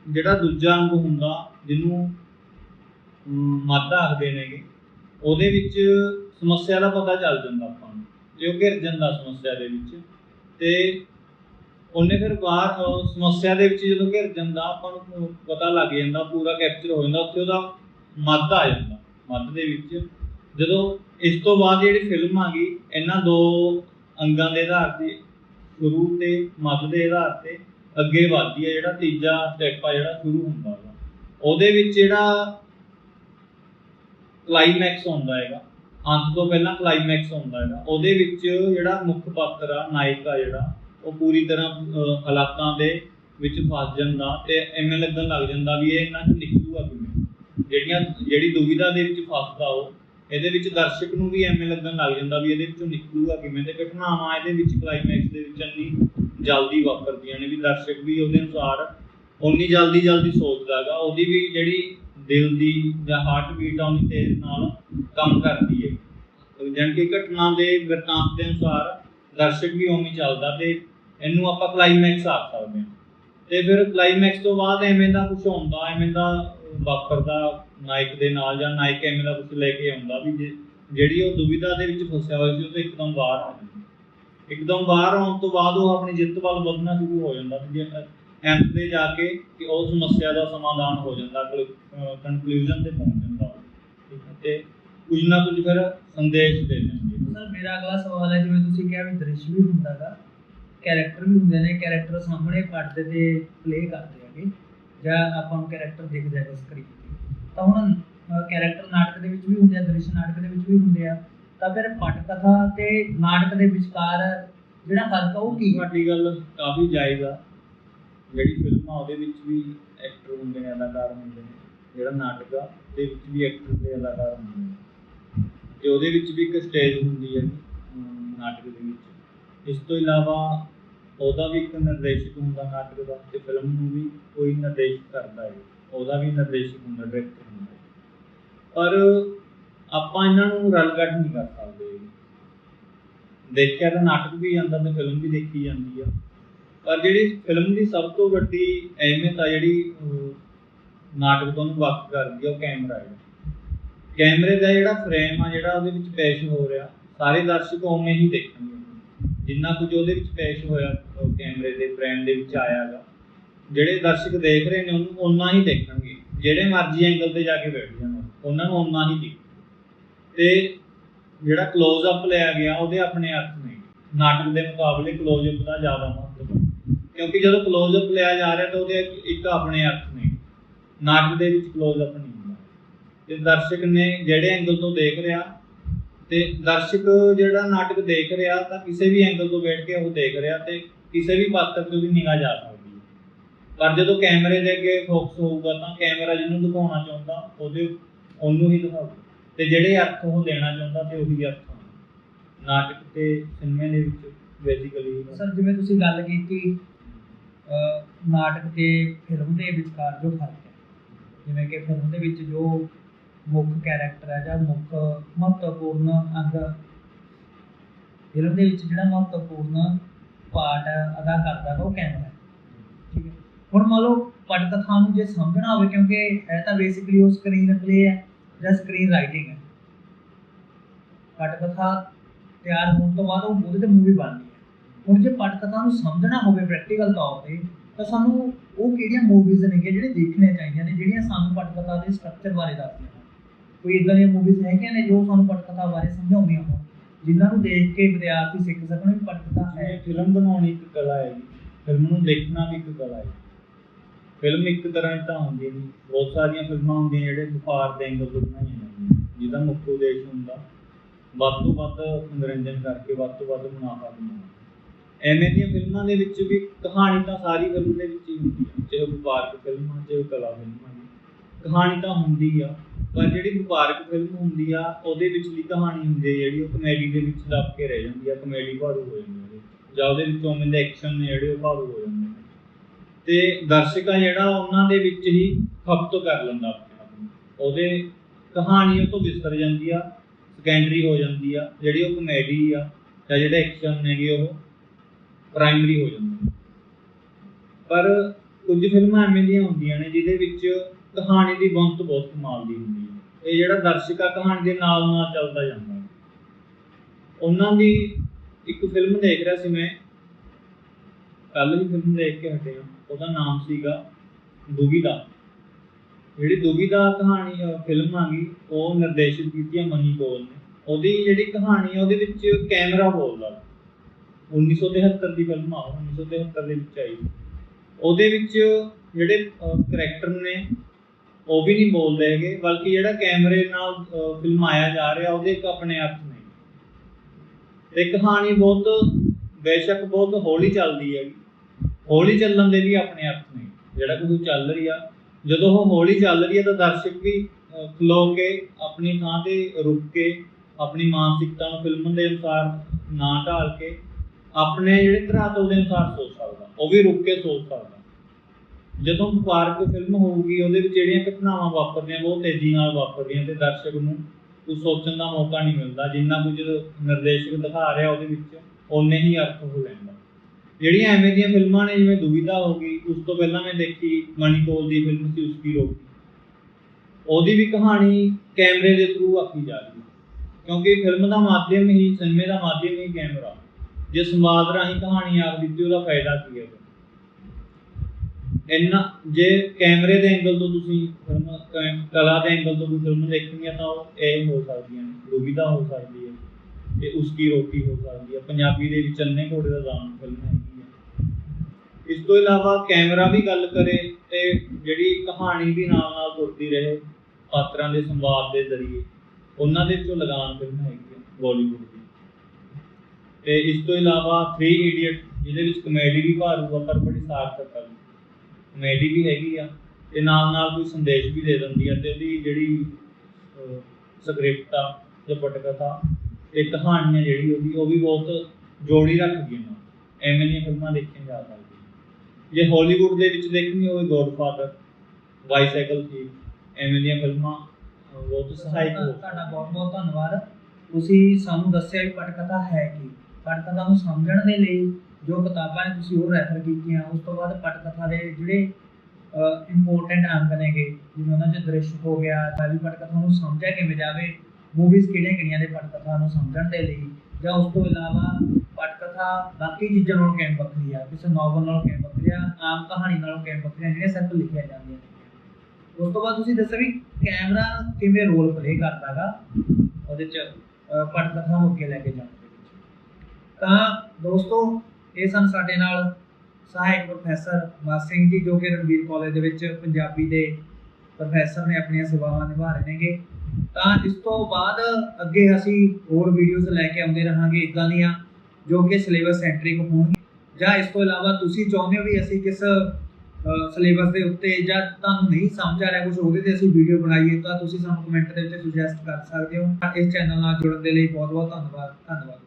Speaker 2: ਜਿਹੜਾ ਦੂਜਾ ਅੰਗ ਹੁੰਦਾ ਜਿਹਨੂੰ ਅਮ, ਆਖਦੇ ਨੇਗੇ ਉਹਦੇ ਵਿੱਚ ਸਮੱਸਿਆ ਦਾ ਪਤਾ ਚੱਲ ਜਾਂਦਾ ਆਪਾਂ ਨੂੰ। ਤੇ ਉਹ ਘਿਰ ਜਾਂਦਾ ਸਮੱਸਿਆ ਦੇ ਵਿੱਚ। ਤੇ ਉਹਨੇ ਫਿਰ ਬਾਹਰ ਸਮੱਸਿਆ ਦੇ ਵਿੱਚ ਜਦੋਂ ਘਿਰ ਜਾਂਦਾ ਆਪਾਂ ਨੂੰ ਪਤਾ ਲੱਗ ਜਾਂਦਾ ਪੂਰਾ ਕੈਪਚਰ ਹੋ ਜਾਂਦਾ ਉੱਥੇ ਉਹਦਾ ਮੱਧ ਆ ਜਾਂਦਾ, ਮੱਧ ਦੇ ਵਿੱਚ। ਜਦੋਂ ਇਸ ਤੋਂ ਬਾਅਦ ਜਿਹੜੀ ਫਿਲਮ ਆ ਗਈ, ਇਹਨਾਂ ਦੋ ਅੰਗਾਂ ਦੇ ਆਧਾਰ ਤੇ, ਸ਼ੁਰੂ ਤੇ ਮੱਧ ਦੇ ਆਧਾਰ ਤੇ ਅੱਗੇ ਵਧਦੀ ਹੈ ਜਿਹੜਾ ਤੀਜਾ ਸਟੈਪ ਆ ਜਿਹੜਾ ਸ਼ੁਰੂ ਹੁੰਦਾ ਹੈਗਾ ਉਹਦੇ ਵਿੱਚ ਜਿਹੜਾ ਕਲਾਈਮੈਕਸ ਹੁੰਦਾ ਹੈਗਾ, ਅੰਤ ਤੋਂ ਪਹਿਲਾਂ ਕਲਾਈਮੈਕਸ ਹੁੰਦਾ ਹੈਗਾ, ਉਹਦੇ ਵਿੱਚ ਜਿਹੜਾ ਮੁੱਖ ਪਾਤਰ ਆ, ਨਾਇਕ ਆ ਜਿਹੜਾ, ਉਹ ਪੂਰੀ ਤਰ੍ਹਾਂ ਹਾਲਾਤਾਂ ਦੇ ਵਿੱਚ ਫਸ ਜਾਂਦਾ ਤੇ ਐਵੇਂ ਲੱਗਣ ਲੱਗ ਜਾਂਦਾ ਵੀ ਇਹ ਇਹਨਾਂ ਚੋਂ ਨਿਕਲੂਗਾ ਕਿਵੇਂ ਜਿਹੜੀਆਂ ਜਿਹੜੀ ਦੁਵਿਧਾ ਦੇ ਵਿੱਚ ਫਸਦਾ ਉਹ, ਇਹਦੇ ਵਿੱਚ ਦਰਸ਼ਕ ਨੂੰ ਵੀ ਐਵੇਂ ਲੱਗਣ ਲੱਗ ਜਾਂਦਾ ਵੀ ਇਹਦੇ ਵਿੱਚੋਂ ਨਿਕਲੂਗਾ ਕਿਵੇਂ ਤੇ ਘਟਨਾਵਾਂ ਇਹਦੇ ਵਿੱਚ ਕਲਾਈਮੈਕਸ ਦੇ ਵਿੱਚ ਇੰਨੀ ਜਲਦੀ ਵਾਪਰਦੀਆਂ ਨੇ ਵੀ ਦਰਸ਼ਕ ਵੀ ਉਹਦੇ ਅਨੁਸਾਰ ਉਨੀ ਜਲਦੀ ਜਲਦੀ ਸੋਚਦਾ ਉਹਦੀ ਵੀ ਜਿਹੜੀ ਦਿਲ ਦੀ ਜਾਂ ਹਾਰਟ ਬੀਟ ਆ ਤੇਜ਼ ਨਾਲ ਕੰਮ ਕਰਦੀ ਹੈ। ਜਾਣੀ ਕਿ ਘਟਨਾ ਦੇ ਵਰਤਾਂਤ ਦੇ ਅਨੁਸਾਰ ਦਰਸ਼ਕ ਵੀ ਉਵੇਂ ਚੱਲਦਾ ਤੇ ਇਹਨੂੰ ਆਪਾਂ ਕਲਾਈਮੈਕਸ ਆਖ ਸਕਦੇ ਹਾਂ। ਤੇ ਫਿਰ ਕਲਾਈਮੈਕਸ ਤੋਂ ਬਾਅਦ ਐਵੇਂ ਦਾ ਕੁਝ ਹੁੰਦਾ, ਐਵੇਂ ਦਾ ਵਾਪਰਦਾ ਨਾਇਕ ਦੇ ਨਾਲ ਜਾਂ ਨਾਇਕ ਐਵੇਂ ਦਾ ਕੁਝ ਲੈ ਕੇ ਆਉਂਦਾ ਵੀ ਜੇ- ਜਿਹੜੀ ਉਹ ਦੁਵਿਧਾ ਦੇ ਵਿੱਚ ਫਸਿਆ ਹੋਇਆ ਸੀ, ਉਹ ਤੋਂ ਇੱਕਦਮ ਬਾਹਰ ਆ ਜਾਂਦਾ ਇੱਕਦਮ ਬਾਹਰ ਆਉਣ ਤੋਂ ਬਾਅਦ ਉਹ ਆਪਣੀ ਜਿੱਤ ਵੱਲ ਵਧਣਾ ਸ਼ੁਰੂ ਹੋ ਜਾਂਦਾ ਤੇ ਜੇ ਐਂਡ ਤੇ ਜਾ ਕੇ ਕਿ ਉਹ ਸਮੱਸਿਆ ਦਾ ਸਮਾਧਾਨ ਹੋ ਜਾਂਦਾ ਕਨਕਲੂਜਨ ਤੇ ਪਹੁੰਚ ਜਾਂਦਾ। ਉਹ। ਠੀਕ ਹੈ, ਤੇ ਕੁਝ ਨਾ ਕੁਝ ਫਿਰ ਸੰਦੇਸ਼ ਦੇ ਦਿੰਦੇ
Speaker 1: ਸਰ, ਮੇਰਾ ਅਗਲਾ ਸਵਾਲ ਹੈ, ਜਿਵੇਂ ਤੁਸੀਂ ਕਿਹਾ ਵੀ ਦ੍ਰਿਸ਼ ਵੀ ਹੁੰਦਾਗਾ ਕੈਰੈਕਟਰ ਵੀ ਹੁੰਦੇ ਨੇ ਕੈਰੈਕਟਰ ਸਾਹਮਣੇ ਪਰਦੇ ਤੇ ਪਲੇ ਕਰਦੇ ਹੈਗੇ। ਜਾਂ ਆਪਾਂ ਨੂੰ ਕੈਰੈਕਟਰ ਦਿਖਦਾ ਹੈ ਸਕਰੀਨ ਤੇ ਤਾਂ ਹੁਣ ਕੈਰੈਕਟਰ ਨਾਟਕ ਦੇ ਵਿੱਚ ਵੀ ਹੁੰਦੇ ਆ, ਦ੍ਰਿਸ਼ ਨਾਟਕ ਦੇ ਵਿੱਚ ਵੀ ਹੁੰਦੇ ਆ। ਤਾਂ ਫਿਰ ਪਟ ਕਥਾ ਤੇ ਨਾਟਕ ਦੇ ਵਿਚਕਾਰ ਜਿਹੜਾ ਫ਼ਰਕ ਆ ਉਹ ਕੀ ਹੈ?
Speaker 2: ਗੱਲ ਕਾਫੀ ਜਾਇਜ਼ ਜਿਹੜੀ ਫਿਲਮ ਆ ਉਹਦੇ ਵਿੱਚ ਵੀ ਐਕਟਰ ਹੁੰਦੇ ਨੇ, ਅਦਾਕਾਰ ਹੁੰਦੇ ਨੇ, ਜਿਹੜਾ ਨਾਟਕ ਆ ਦੇ ਵਿੱਚ ਵੀ ਐਕਟਰ ਤੇ ਅਦਾਕਾਰ ਹੁੰਦੇ ਨੇ। ਤੇ ਉਹਦੇ ਵਿੱਚ ਵੀ ਇੱਕ ਸਟੇਜ ਹੁੰਦੀ ਹੈ ਨਾਟਕ ਦੇ ਵਿੱਚ। ਇਸ ਤੋਂ ਇਲਾਵਾ ਉਹਦਾ ਵੀ ਇੱਕ ਨਿਰਦੇਸ਼ਕ ਹੁੰਦਾ ਨਾਟਕ ਦਾ ਤੇ ਫਿਲਮ ਨੂੰ ਵੀ ਕੋਈ ਨਿਰਦੇਸ਼ ਕਰਦਾ ਹੈ ਉਹਦਾ ਵੀ ਨਿਰਦੇਸ਼ਕ ਹੁੰਦਾ ਡਾਇਰੈਕਟਰ ਹੁੰਦਾ। ਪਰ ਆਪਾਂ ਇਹਨਾਂ ਨੂੰ ਰਲ ਨਹੀਂ ਕਰ ਸਕਦੇ। ਦੇਖਿਆ ਤਾਂ ਨਾਟਕ ਵੀ ਜਾਂਦਾ ਤੇ ਫਿਲਮ ਵੀ ਦੇਖੀ ਜਾਂਦੀ ਆ। ਪਰ ਜਿਹੜੀ ਫਿਲਮ ਦੀ ਸਭ ਤੋਂ ਵੱਡੀ ਅਹਿਮੀਅਤ ਆ ਜਿਹੜੀ ਨਾਟਕ ਤੋਂ ਵੱਖ ਕਰਦੀ ਆ, ਉਹ ਕੈਮਰਾ ਹੈ ਕੈਮਰੇ ਦਾ ਜਿਹੜਾ ਫਰੇਮ ਆ, ਜਿਹੜਾ ਉਹਦੇ ਵਿੱਚ ਪੇਸ਼ ਹੋ ਰਿਹਾ, ਸਾਰੇ ਦਰਸ਼ਕ ਉਵੇਂ ਹੀ ਦੇਖਣਗੇ। ਜਿੰਨਾ ਕੁਝ ਉਹਦੇ ਵਿੱਚ ਪੇਸ਼ ਹੋਇਆ ਕੈਮਰੇ ਦੇ ਫਰੇਮ ਦੇ ਵਿੱਚ ਆਇਆਗਾ, ਜਿਹੜੇ ਦਰਸ਼ਕ ਦੇਖ ਰਹੇ ਨੇ, ਉਹਨੂੰ ਉਹਨਾਂ ਹੀ ਦੇਖਣਗੇ, ਜਿਹੜੇ ਮਰਜ਼ੀ ਐਂਗਲ ਤੇ ਜਾ ਕੇ ਬੈਠ ਜਾਣ, ਉਹਨਾਂ ਨੂੰ ਉਹਨਾਂ ਹੀ ਦੇਖ ਤੇ ਜਿਹੜਾ ক্লোਜ਼ ਅਪ ਲਿਆ ਗਿਆ, ਉਹਦੇ ਆਪਣੇ ਅਰਥ ਨੇ। ਨਾਟਕ ਦੇ ਮੁਕਾਬਲੇ ক্লোਜ਼ ਅਪ ਦਾ ਜ਼ਿਆਦਾ ਮਹੱਤਵ ਹੈ। ਕਿਉਂਕਿ ਜਦੋਂ ক্লোਜ਼ ਅਪ ਲਿਆ ਜਾ ਰਿਹਾ, ਤਾਂ ਉਹਦੇ ਇੱਕ ਆਪਣੇ ਅਰਥ ਨੇ। ਨਾਟਕ ਦੇ ਵਿੱਚ ক্লোਜ਼ ਅਪ ਨਹੀਂ ਹੁੰਦਾ। ਤੇ ਦਰਸ਼ਕ ਨੇ ਜਿਹੜੇ ਐਂਗਲ ਤੋਂ ਦੇਖ ਰਿਹਾ ਤੇ ਦਰਸ਼ਕ ਜਿਹੜਾ ਨਾਟਕ ਦੇਖ ਰਿਹਾ ਤਾਂ ਕਿਸੇ ਵੀ ਐਂਗਲ ਤੋਂ ਬੈਠ ਕੇ ਉਹ ਦੇਖ ਰਿਹਾ ਤੇ ਕਿਸੇ ਵੀ ਪਾਸੇ ਤੱਕ ਉਹਦੀ ਨਿਗਾਹ ਜਾ ਸਕਦੀ ਹੈ। ਪਰ ਜਦੋਂ ਕੈਮਰੇ ਦੇ ਅੱਗੇ ਫੋਕਸ ਹੋਊਗਾ ਤਾਂ ਕੈਮਰਾ ਜਿਹਨੂੰ ਦਿਖਾਉਣਾ ਚਾਹੁੰਦਾ, ਉਹਦੇ ਉਹਨੂੰ ਹੀ ਦਿਖਾਊਗਾ। ਤੇ ਜਿਹੜੇ ਅਰਥ ਉਹ ਦੇਣਾ ਚਾਹੁੰਦਾ ਤੇ ਉਹੀ ਅਰਥ ਨਾਟਕ ਤੇ ਸਿਨੇਮੇ ਦੇ ਵਿੱਚ ਬੇਸਿਕਲੀ
Speaker 1: ਸਰ, ਜਿਵੇਂ ਤੁਸੀਂ ਗੱਲ ਕੀਤੀ ਨਾਟਕ ਤੇ ਫਿਲਮ ਦੇ ਵਿਚਕਾਰ ਜੋ ਫ਼ਰਕ ਹੈ, ਜਿਵੇਂ ਕਿ ਫਿਲਮ ਦੇ ਵਿੱਚ ਜੋ ਮੁੱਖ ਕੈਰੈਕਟਰ ਹੈ ਜਾਂ ਮੁੱਖ ਮਹੱਤਵਪੂਰਨ ਅੰਗ। ਫਿਲਮ ਦੇ ਵਿੱਚ ਜਿਹੜਾ ਮਹੱਤਵਪੂਰਨ ਪਾਰਟ ਅਦਾ ਕਰਦਾ ਗਾ ਉਹ ਕੈਮਰਾ ਠੀਕ ਹੈ। ਹੁਣ ਮੰਨ ਲਓ ਪਟ ਕਥਾ ਨੂੰ ਜੇ ਸਮਝਣਾ ਹੋਵੇ, ਕਿਉਂਕਿ ਹੈ ਤਾਂ ਬੇਸਿਕਲੀ ਉਹ ਸਕਰੀਨ ਪਲੇ ਹੈ ਜਾਂ ਸਕਰੀਨ ਰਾਈਟਿੰਗ ਹੈ। ਪਟ ਕਥਾ ਤਿਆਰ ਹੋਣ ਤੋਂ ਬਾਅਦ ਉਹ ਉਹਦੇ ਤੇ ਮੂਵੀ ਬਣਦੀ ਹੈ। ਹੁਣ ਜੇ ਪਟ ਕਥਾ ਨੂੰ ਸਮਝਣਾ ਹੋਵੇ ਪ੍ਰੈਕਟੀਕਲ ਤੌਰ ਤੇ, ਤਾਂ ਸਾਨੂੰ ਉਹ ਕਿਹੜੀਆਂ ਮੂਵੀਜ਼ ਨੇਗੀਆਂ ਜਿਹੜੇ ਦੇਖਣੀਆਂ ਚਾਹੀਦੀਆਂ ਨੇ, ਜਿਹੜੀਆਂ ਸਾਨੂੰ ਪਟ ਕਥਾ ਦੇ ਸਟਰਕਚਰ ਬਾਰੇ ਦੱਸਦੀਆਂ ਕੋਈ ਇਦਾਂ ਦੀਆਂ ਮੂਵੀਜ਼ ਹੈਗੀਆਂ ਨੇ ਜੋ ਸਾਨੂੰ ਪਟ ਬਾਰੇ ਸਮਝਾਉਂਦੀਆਂ ਹੋਣ, ਜਿਨ੍ਹਾਂ ਨੂੰ ਦੇਖ ਕੇ ਵਿਦਿਆਰਥੀ ਸਿੱਖ ਸਕਣ ਵੀ ਪਟ ਹੈ।
Speaker 2: ਫਿਲਮ ਬਣਾਉਣੀ ਇੱਕ ਕਲਾ ਹੈ ਫਿਲਮ ਨੂੰ ਦੇਖਣਾ ਵੀ ਇੱਕ ਕਲਾ ਹੈ। ਫਿਲਮ ਇੱਕ ਤਰ੍ਹਾਂ ਦੀ ਤਾਂ ਹੁੰਦੀ ਨਹੀਂ, ਬਹੁਤ ਸਾਰੀਆਂ ਫਿਲਮਾਂ ਹੁੰਦੀਆਂ ਜਿਹੜੇ ਵਪਾਰ ਦੇ ਐਂਗਲ ਤੋਂ ਬਣਾਈਆਂ ਜਾਂਦੀਆਂ ਜਿਹਦਾ ਮੁੱਖ ਉਦੇਸ਼ ਹੁੰਦਾ, ਵੱਧ ਤੋਂ ਵੱਧ ਮਨੋਰੰਜਨ ਕਰਕੇ ਵੱਧ ਤੋਂ ਵੱਧ ਮੁਨਾਫਾ ਕਮਾਉਣਾ। ਐਵੇਂ ਦੀਆਂ ਫਿਲਮਾਂ ਦੇ ਵਿੱਚ ਵੀ ਕਹਾਣੀ ਤਾਂ ਸਾਰੀ ਫਿਲਮ ਦੇ ਵਿੱਚ ਹੀ ਹੁੰਦੀ ਹੈ, ਚਾਹੇ ਵਪਾਰਕ ਫਿਲਮਾਂ, ਚਾਹੇ ਕਲਾ ਫਿਲਮਾਂ ਕਹਾਣੀ ਤਾਂ ਹੁੰਦੀ ਆ, ਪਰ ਜਿਹੜੀ ਵਪਾਰਕ ਫਿਲਮ ਹੁੰਦੀ ਆ, ਉਹਦੇ ਵਿਚਲੀ ਕਹਾਣੀ ਹੁੰਦੀ ਹੈ ਜਿਹੜੀ, ਉਹ ਕਮੇਡੀ ਦੇ ਵਿੱਚ ਦੱਬ ਕੇ ਰਹਿ ਜਾਂਦੀ ਆ ਕਮੇਡੀ ਭਾਰੂ ਹੋ ਜਾਂਦੀ ਹੈ ਜਾਂ ਉਹਦੇ ਵਿੱਚ ਉਵੇਂ ਐਕਸ਼ਨ ਨੇ ਜਿਹੜੇ ਉਹ ਭਾਰੂ ਹੋ ਜਾਂਦੇ ਤੇ ਦਰਸ਼ਕ ਆ ਜਿਹੜਾ, ਉਹਨਾਂ ਦੇ ਵਿੱਚ ਹੀ ਖਪਤ ਕਰ ਲੈਂਦਾ ਆਪਣੇ ਆਪ ਨੂੰ। ਉਹਦੇ ਕਹਾਣੀ ਉਹ ਤੋਂ ਵਿਸਰ ਜਾਂਦੀ ਆ ਸੈਕੰਡਰੀ ਹੋ ਜਾਂਦੀ ਆ, ਜਿਹੜੀ ਉਹ ਕਮੇਡੀ ਆ, ਜਾਂ ਜਿਹੜੇ ਐਕਸ਼ਨ ਨੇਗੇ ਉਹ ਪ੍ਰਾਇਮਰੀ ਹੋ ਜਾਂਦੇ ਨੇ। ਪਰ ਕੁਝ ਫਿਲਮਾਂ ਐਵੇਂ ਦੀਆਂ ਹੁੰਦੀਆਂ ਨੇ ਜਿਹਦੇ ਵਿੱਚ ਕਹਾਣੀ ਦੀ ਬੰਤ ਬਹੁਤ ਕਮਾਲ ਦੀ ਹੁੰਦੀ ਹੈ। ਇਹ ਜਿਹੜਾ ਦਰਸ਼ਕ ਕਹਾਣੀ ਦੇ ਨਾਲ ਨਾਲ ਚੱਲਦਾ ਜਾਂਦਾ ਹੈ। ਉਹਨਾਂ ਦੀ ਇੱਕ ਫਿਲਮ ਦੇਖ ਰਿਹਾ ਸੀ ਮੈਂ। ਕੱਲ ਵੀ ਫਿਲਮ ਦੇਖ ਕੇ ਹਟੇ ਉਹਦਾ ਨਾਮ ਸੀਗਾ ਦੁਬਿਧਾ ਜਿਹੜੀ ਦੁਬਿਧਾ ਕਹਾਣੀ ਫਿਲਮ ਆ ਉਹ ਨਿਰਦੇਸ਼ਿਤ ਕੀਤੀ ਹੈ ਮਨੀ ਕੋਲ ਨੇ। ਉਹਦੀ ਜਿਹੜੀ ਕਹਾਣੀ ਹੈ ਉਹਦੇ ਵਿੱਚ ਕੈਮਰਾ ਬੋਲਦਾ 1973 ਦੀ ਫਿਲਮ ਆ ਉਹ 1973 ਦੇ ਵਿੱਚ ਆਈ। ਉਹਦੇ ਵਿੱਚ ਜਿਹੜੇ ਕਰੈਕਟਰ ਨੇ ਉਹ ਵੀ ਨਹੀਂ ਬੋਲਦੇ ਹੈਗੇ, ਬਲਕਿ ਜਿਹੜਾ ਕੈਮਰੇ ਨਾਲ ਫਿਲਮਾਇਆ ਜਾ ਰਿਹਾ, ਉਹਦੇ ਇੱਕ ਆਪਣੇ ਅਰਥ ਨੇ ਤੇ ਕਹਾਣੀ ਬਹੁਤ, ਬੇਸ਼ੱਕ ਬਹੁਤ ਹੌਲੀ ਚੱਲਦੀ ਹੈਗੀ ਹੌਲੀ ਚੱਲਣ ਦੇ ਵੀ ਆਪਣੇ ਅਰਥ ਨੇ ਜਿਹੜਾ ਕੋਈ ਚੱਲ ਰਹੀ ਆ, ਜਦੋਂ ਉਹ ਹੌਲੀ ਚੱਲ ਰਹੀ ਹੈ ਤਾਂ ਦਰਸ਼ਕ ਵੀ ਖਲੋ ਕੇ ਆਪਣੀ ਥਾਂ ਤੇ ਰੁਕ ਕੇ ਆਪਣੀ ਮਾਨਸਿਕਤਾ ਨੂੰ ਫਿਲਮ ਦੇ ਅਨੁਸਾਰ ਨਾ ਢਾਲ ਕੇ ਆਪਣੇ ਜਿਹੜੇ ਧਰਾਤ ਉਹਦੇ ਅਨੁਸਾਰ ਸੋਚ ਸਕਦਾ। ਉਹ ਵੀ ਰੁਕ ਕੇ ਸੋਚ ਸਕਦਾ। ਜਦੋਂ ਵਪਾਰਕ ਫਿਲਮ ਹੋਊਗੀ, ਉਹਦੇ ਵਿੱਚ ਜਿਹੜੀਆਂ ਘਟਨਾਵਾਂ ਵਾਪਰਦੀਆਂ ਬਹੁਤ ਤੇਜ਼ੀ ਨਾਲ ਵਾਪਰਦੀਆਂ ਤੇ ਦਰਸ਼ਕ ਨੂੰ ਕੁਝ ਸੋਚਣ ਦਾ ਮੌਕਾ ਨਹੀਂ ਮਿਲਦਾ। ਜਿੰਨਾ ਕੁਝ ਨਿਰਦੇਸ਼ਕ ਦਿਖਾ ਰਿਹਾ ਉਹਦੇ ਵਿੱਚ, ਓਨੇ ਹੀ ਅਰਥ ਹੋ ਲੈਂਦਾ ਜਿਹੜੀਆਂ ਐਵੇਂ ਦੀਆਂ ਫਿਲਮਾਂ ਨੇ, ਜਿਵੇਂ ਦੁਵਿਧਾ ਹੋ ਗਈ, ਉਸ ਤੋਂ ਪਹਿਲਾਂ ਮੈਂ ਦੇਖੀ ਮਣੀਕੋਲ ਦੀ ਫਿਲਮ ਸੀ ਉਸਕੀ ਰੋਕੀ ਉਹਦੀ ਵੀ ਕਹਾਣੀ ਕੈਮਰੇ ਦੇ ਥਰੂ ਆਖੀ ਜਾ ਰਹੀ ਕਿਉਂਕਿ ਫਿਲਮ ਦਾ ਮਾਧਿਅਮ ਹੀ ਸਿਨੇਮੇ ਦਾ ਮਾਧਿਅਮ ਹੀ ਕੈਮਰਾ। ਜੇ ਸੰਵਾਦ ਰਾਹੀਂ ਕਹਾਣੀ ਆਖ ਦਿੱਤੀ, ਉਹਦਾ ਫਾਇਦਾ ਕੀ ਹੈ? ਇੰਨਾ ਜੇ ਕੈਮਰੇ ਦੇ ਐਂਗਲ ਤੋਂ ਤੁਸੀਂ ਫਿਲਮ ਕ- ਕਲਾ ਦੇ ਐਂਗਲ ਤੋਂ ਕੋਈ ਫਿਲਮ ਦੇਖਣੀ ਹੈ ਤਾਂ ਉਹ ਇਹ ਹੋ ਸਕਦੀਆਂ ਨੇ ਦੁਬਿਧਾ ਹੋ ਸਕਦੀ ਹੈ, ਤੇ ਉਸਕੀ ਰੋਟੀ ਹੋ ਸਕਦੀ ਹੈ। ਪੰਜਾਬੀ ਦੇ ਵਿੱਚ ਅੰਨੇ ਘੋੜੇ ਦਾ ਦਾਮ ਫਿਲਮ ਹੈਗੀ ਹੈ। ਇਸ ਤੋਂ ਇਲਾਵਾ ਕੈਮਰਾ ਵੀ ਗੱਲ ਕਰੇ ਤੇ ਜਿਹੜੀ ਕਹਾਣੀ ਵੀ ਨਾਲ ਨਾਲ ਤੁਰਦੀ ਰਹੇ ਪਾਤਰਾਂ ਦੇ ਸੰਵਾਦ ਦੇ ਜ਼ਰੀਏ, ਉਹਨਾਂ ਦੇ ਵਿੱਚੋਂ ਲਗਾਨ ਫਿਲਮ ਹੈਗੀ ਹੈ ਬਾਲੀਵੁੱਡ ਦੀ। ਤੇ ਇਸ ਤੋਂ ਇਲਾਵਾ 3 ਇਡੀਅਟ ਜਿਹਦੇ ਵਿੱਚ ਕਮੇਡੀ ਵੀ ਭਾਰੂ ਆ ਪਰ ਬੜੀ ਸਾਰਥਕ ਆ। ਕਮੇਡੀ ਵੀ ਹੈਗੀ ਆ ਤੇ ਨਾਲ ਨਾਲ ਕੋਈ ਸੰਦੇਸ਼ ਵੀ ਦੇ ਦਿੰਦੀ ਆ ਤੇ ਉਹਦੀ ਜਿਹੜੀ ਸਕ੍ਰਿਪਟ ਆ ਜਾਂ ਪਟਕਥਾ ਤੇ ਕਹਾਣੀ ਆ ਜਿਹੜੀ ਉਹਦੀ ਉਹ ਵੀ ਬਹੁਤ ਜੋੜੀ ਰੱਖਦੀ ਹੈ ਐਵੇਂ ਦੀਆਂ ਫਿਲਮਾਂ ਦੇਖੀਆਂ ਜਾ ਸਕਦੀਆਂ ਜੇ ਹਾਲੀਵੁੱਡ ਦੇ ਵਿੱਚ ਦੇਖਣੀ ਹੋਵੇ ਗੋਡਫਾਦਰ ਬਾਈਸਾਈਕਲ ਥੀ ਐਵੇਂ ਦੀਆਂ ਫਿਲਮਾਂ ਬਹੁਤ ਸਹਾਇਕ ਹੋ
Speaker 1: ਤੁਹਾਡਾ ਬਹੁਤ ਬਹੁਤ ਧੰਨਵਾਦ। ਤੁਸੀਂ ਸਾਨੂੰ ਦੱਸਿਆ ਵੀ ਪਟਕਥਾ ਹੈ ਕੀ? ਪਟਕਥਾ ਨੂੰ ਸਮਝਣ ਦੇ ਲਈ ਜੋ ਕਿਤਾਬਾਂ ਨੇ ਤੁਸੀਂ ਉਹ ਰੈਫਰ ਕੀਤੀਆਂ ਉਸ ਤੋਂ ਬਾਅਦ ਪਟਕਥਾ ਦੇ ਜਿਹੜੇ ਇੰਪੋਰਟੈਂਟ ਅੰਗ ਨੇਗੇ ਜਿਵੇਂ ਉਹਨਾਂ 'ਚ ਦ੍ਰਿਸ਼ ਹੋ ਗਿਆ ਤਾਂ ਵੀ ਪਟਕਥਾ ਨੂੰ ਸਮਝਿਆ ਕਿਵੇਂ ਜਾਵੇ ਮੂਵੀਜ਼ ਕਿਹੜੀਆਂ ਕਿਹੜੀਆਂ ਦੇ ਪਟਕਥਾ ਨੂੰ ਸਮਝਣ ਦੇ ਲਈ ਜਾਂ ਉਸ ਤੋਂ ਇਲਾਵਾ ਪਟਕਥਾ ਬਾਕੀ ਚੀਜ਼ਾਂ ਨਾਲੋਂ ਕਿਵੇਂ ਵੱਖਰੀ ਆ ਕਿਸੇ ਨੋਵਲ ਨਾਲੋਂ ਕਿਵੇਂ ਵੱਖਰੀ ਆ ਆਮ ਕਹਾਣੀ ਨਾਲੋਂ ਕਿਵੇਂ ਵੱਖਰੀ ਆ ਜਿਹੜੀਆਂ ਸਿਰਫ ਲਿਖੀਆਂ ਜਾਂਦੀਆਂ ਨੇ। ਉਸ ਤੋਂ ਬਾਅਦ ਤੁਸੀਂ ਦੱਸਿਆ ਵੀ ਕੈਮਰਾ ਕਿਵੇਂ ਰੋਲ ਪਲੇ ਕਰਦਾਗਾ ਉਹਦੇ ਚ ਅਹ, ਪਟਕਥਾ ਨੂੰ ਅੱਗੇ ਲੈ ਕੇ ਜਾਣ ਦੇ ਵਿੱਚ। ਤਾਂ ਦੋਸਤੋ ਇਹ ਸਨ ਸਾਡੇ ਨਾਲ ਸਹਾਇਕ ਪ੍ਰੋਫੈਸਰ ਮਾਸ ਸਿੰਘ ਜੀ, ਜੋ ਕਿ ਰਣਵੀਰ ਕਾਲਜ ਦੇ ਵਿੱਚ ਪੰਜਾਬੀ ਦੇ ਪ੍ਰੋਫੈਸਰ ਨੇ ਆਪਣੀਆਂ ਸੇਵਾਵਾਂ ਨਿਭਾ ਰਹੇ ਨੇਗੇ। ਤਾਂ ਇਸ ਤੋਂ ਬਾਅਦ ਅੱਗੇ ਅਸੀਂ ਹੋਰ ਵੀਡੀਓਜ਼ ਲੈ ਕੇ ਆਉਂਦੇ ਰਹਾਂਗੇ ਇਦਾਂ ਦੀਆਂ, ਜੋ ਕਿ ਸਿਲੇਬਸ ਸੈਂਟਰਿਕ ਹੋਣ ਜਾਂ ਇਸ ਤੋਂ ਇਲਾਵਾ ਤੁਸੀਂ ਚਾਹੁੰਦੇ ਹੋ ਵੀ ਅਸੀਂ ਕਿਸ ਸਿਲੇਬਸ ਦੇ ਉੱਤੇ ਜਾਂ ਤੁਹਾਨੂੰ ਨਹੀਂ ਸਮਝ ਆ ਰਿਹਾ ਕੁਝ ਉਹਦੇ ਤੇ ਅਸੀਂ ਵੀਡੀਓ ਬਣਾਈਏ, ਤਾਂ ਤੁਸੀਂ ਸਾਨੂੰ ਕਮੈਂਟ ਦੇ ਵਿੱਚ ਸੁਜੈਸਟ ਕਰ ਸਕਦੇ ਹੋ। ਇਸ ਚੈਨਲ ਨਾਲ ਜੁੜਨ ਦੇ ਲਈ ਬਹੁਤ ਬਹੁਤ ਧੰਨਵਾਦ ਧੰਨਵਾਦ।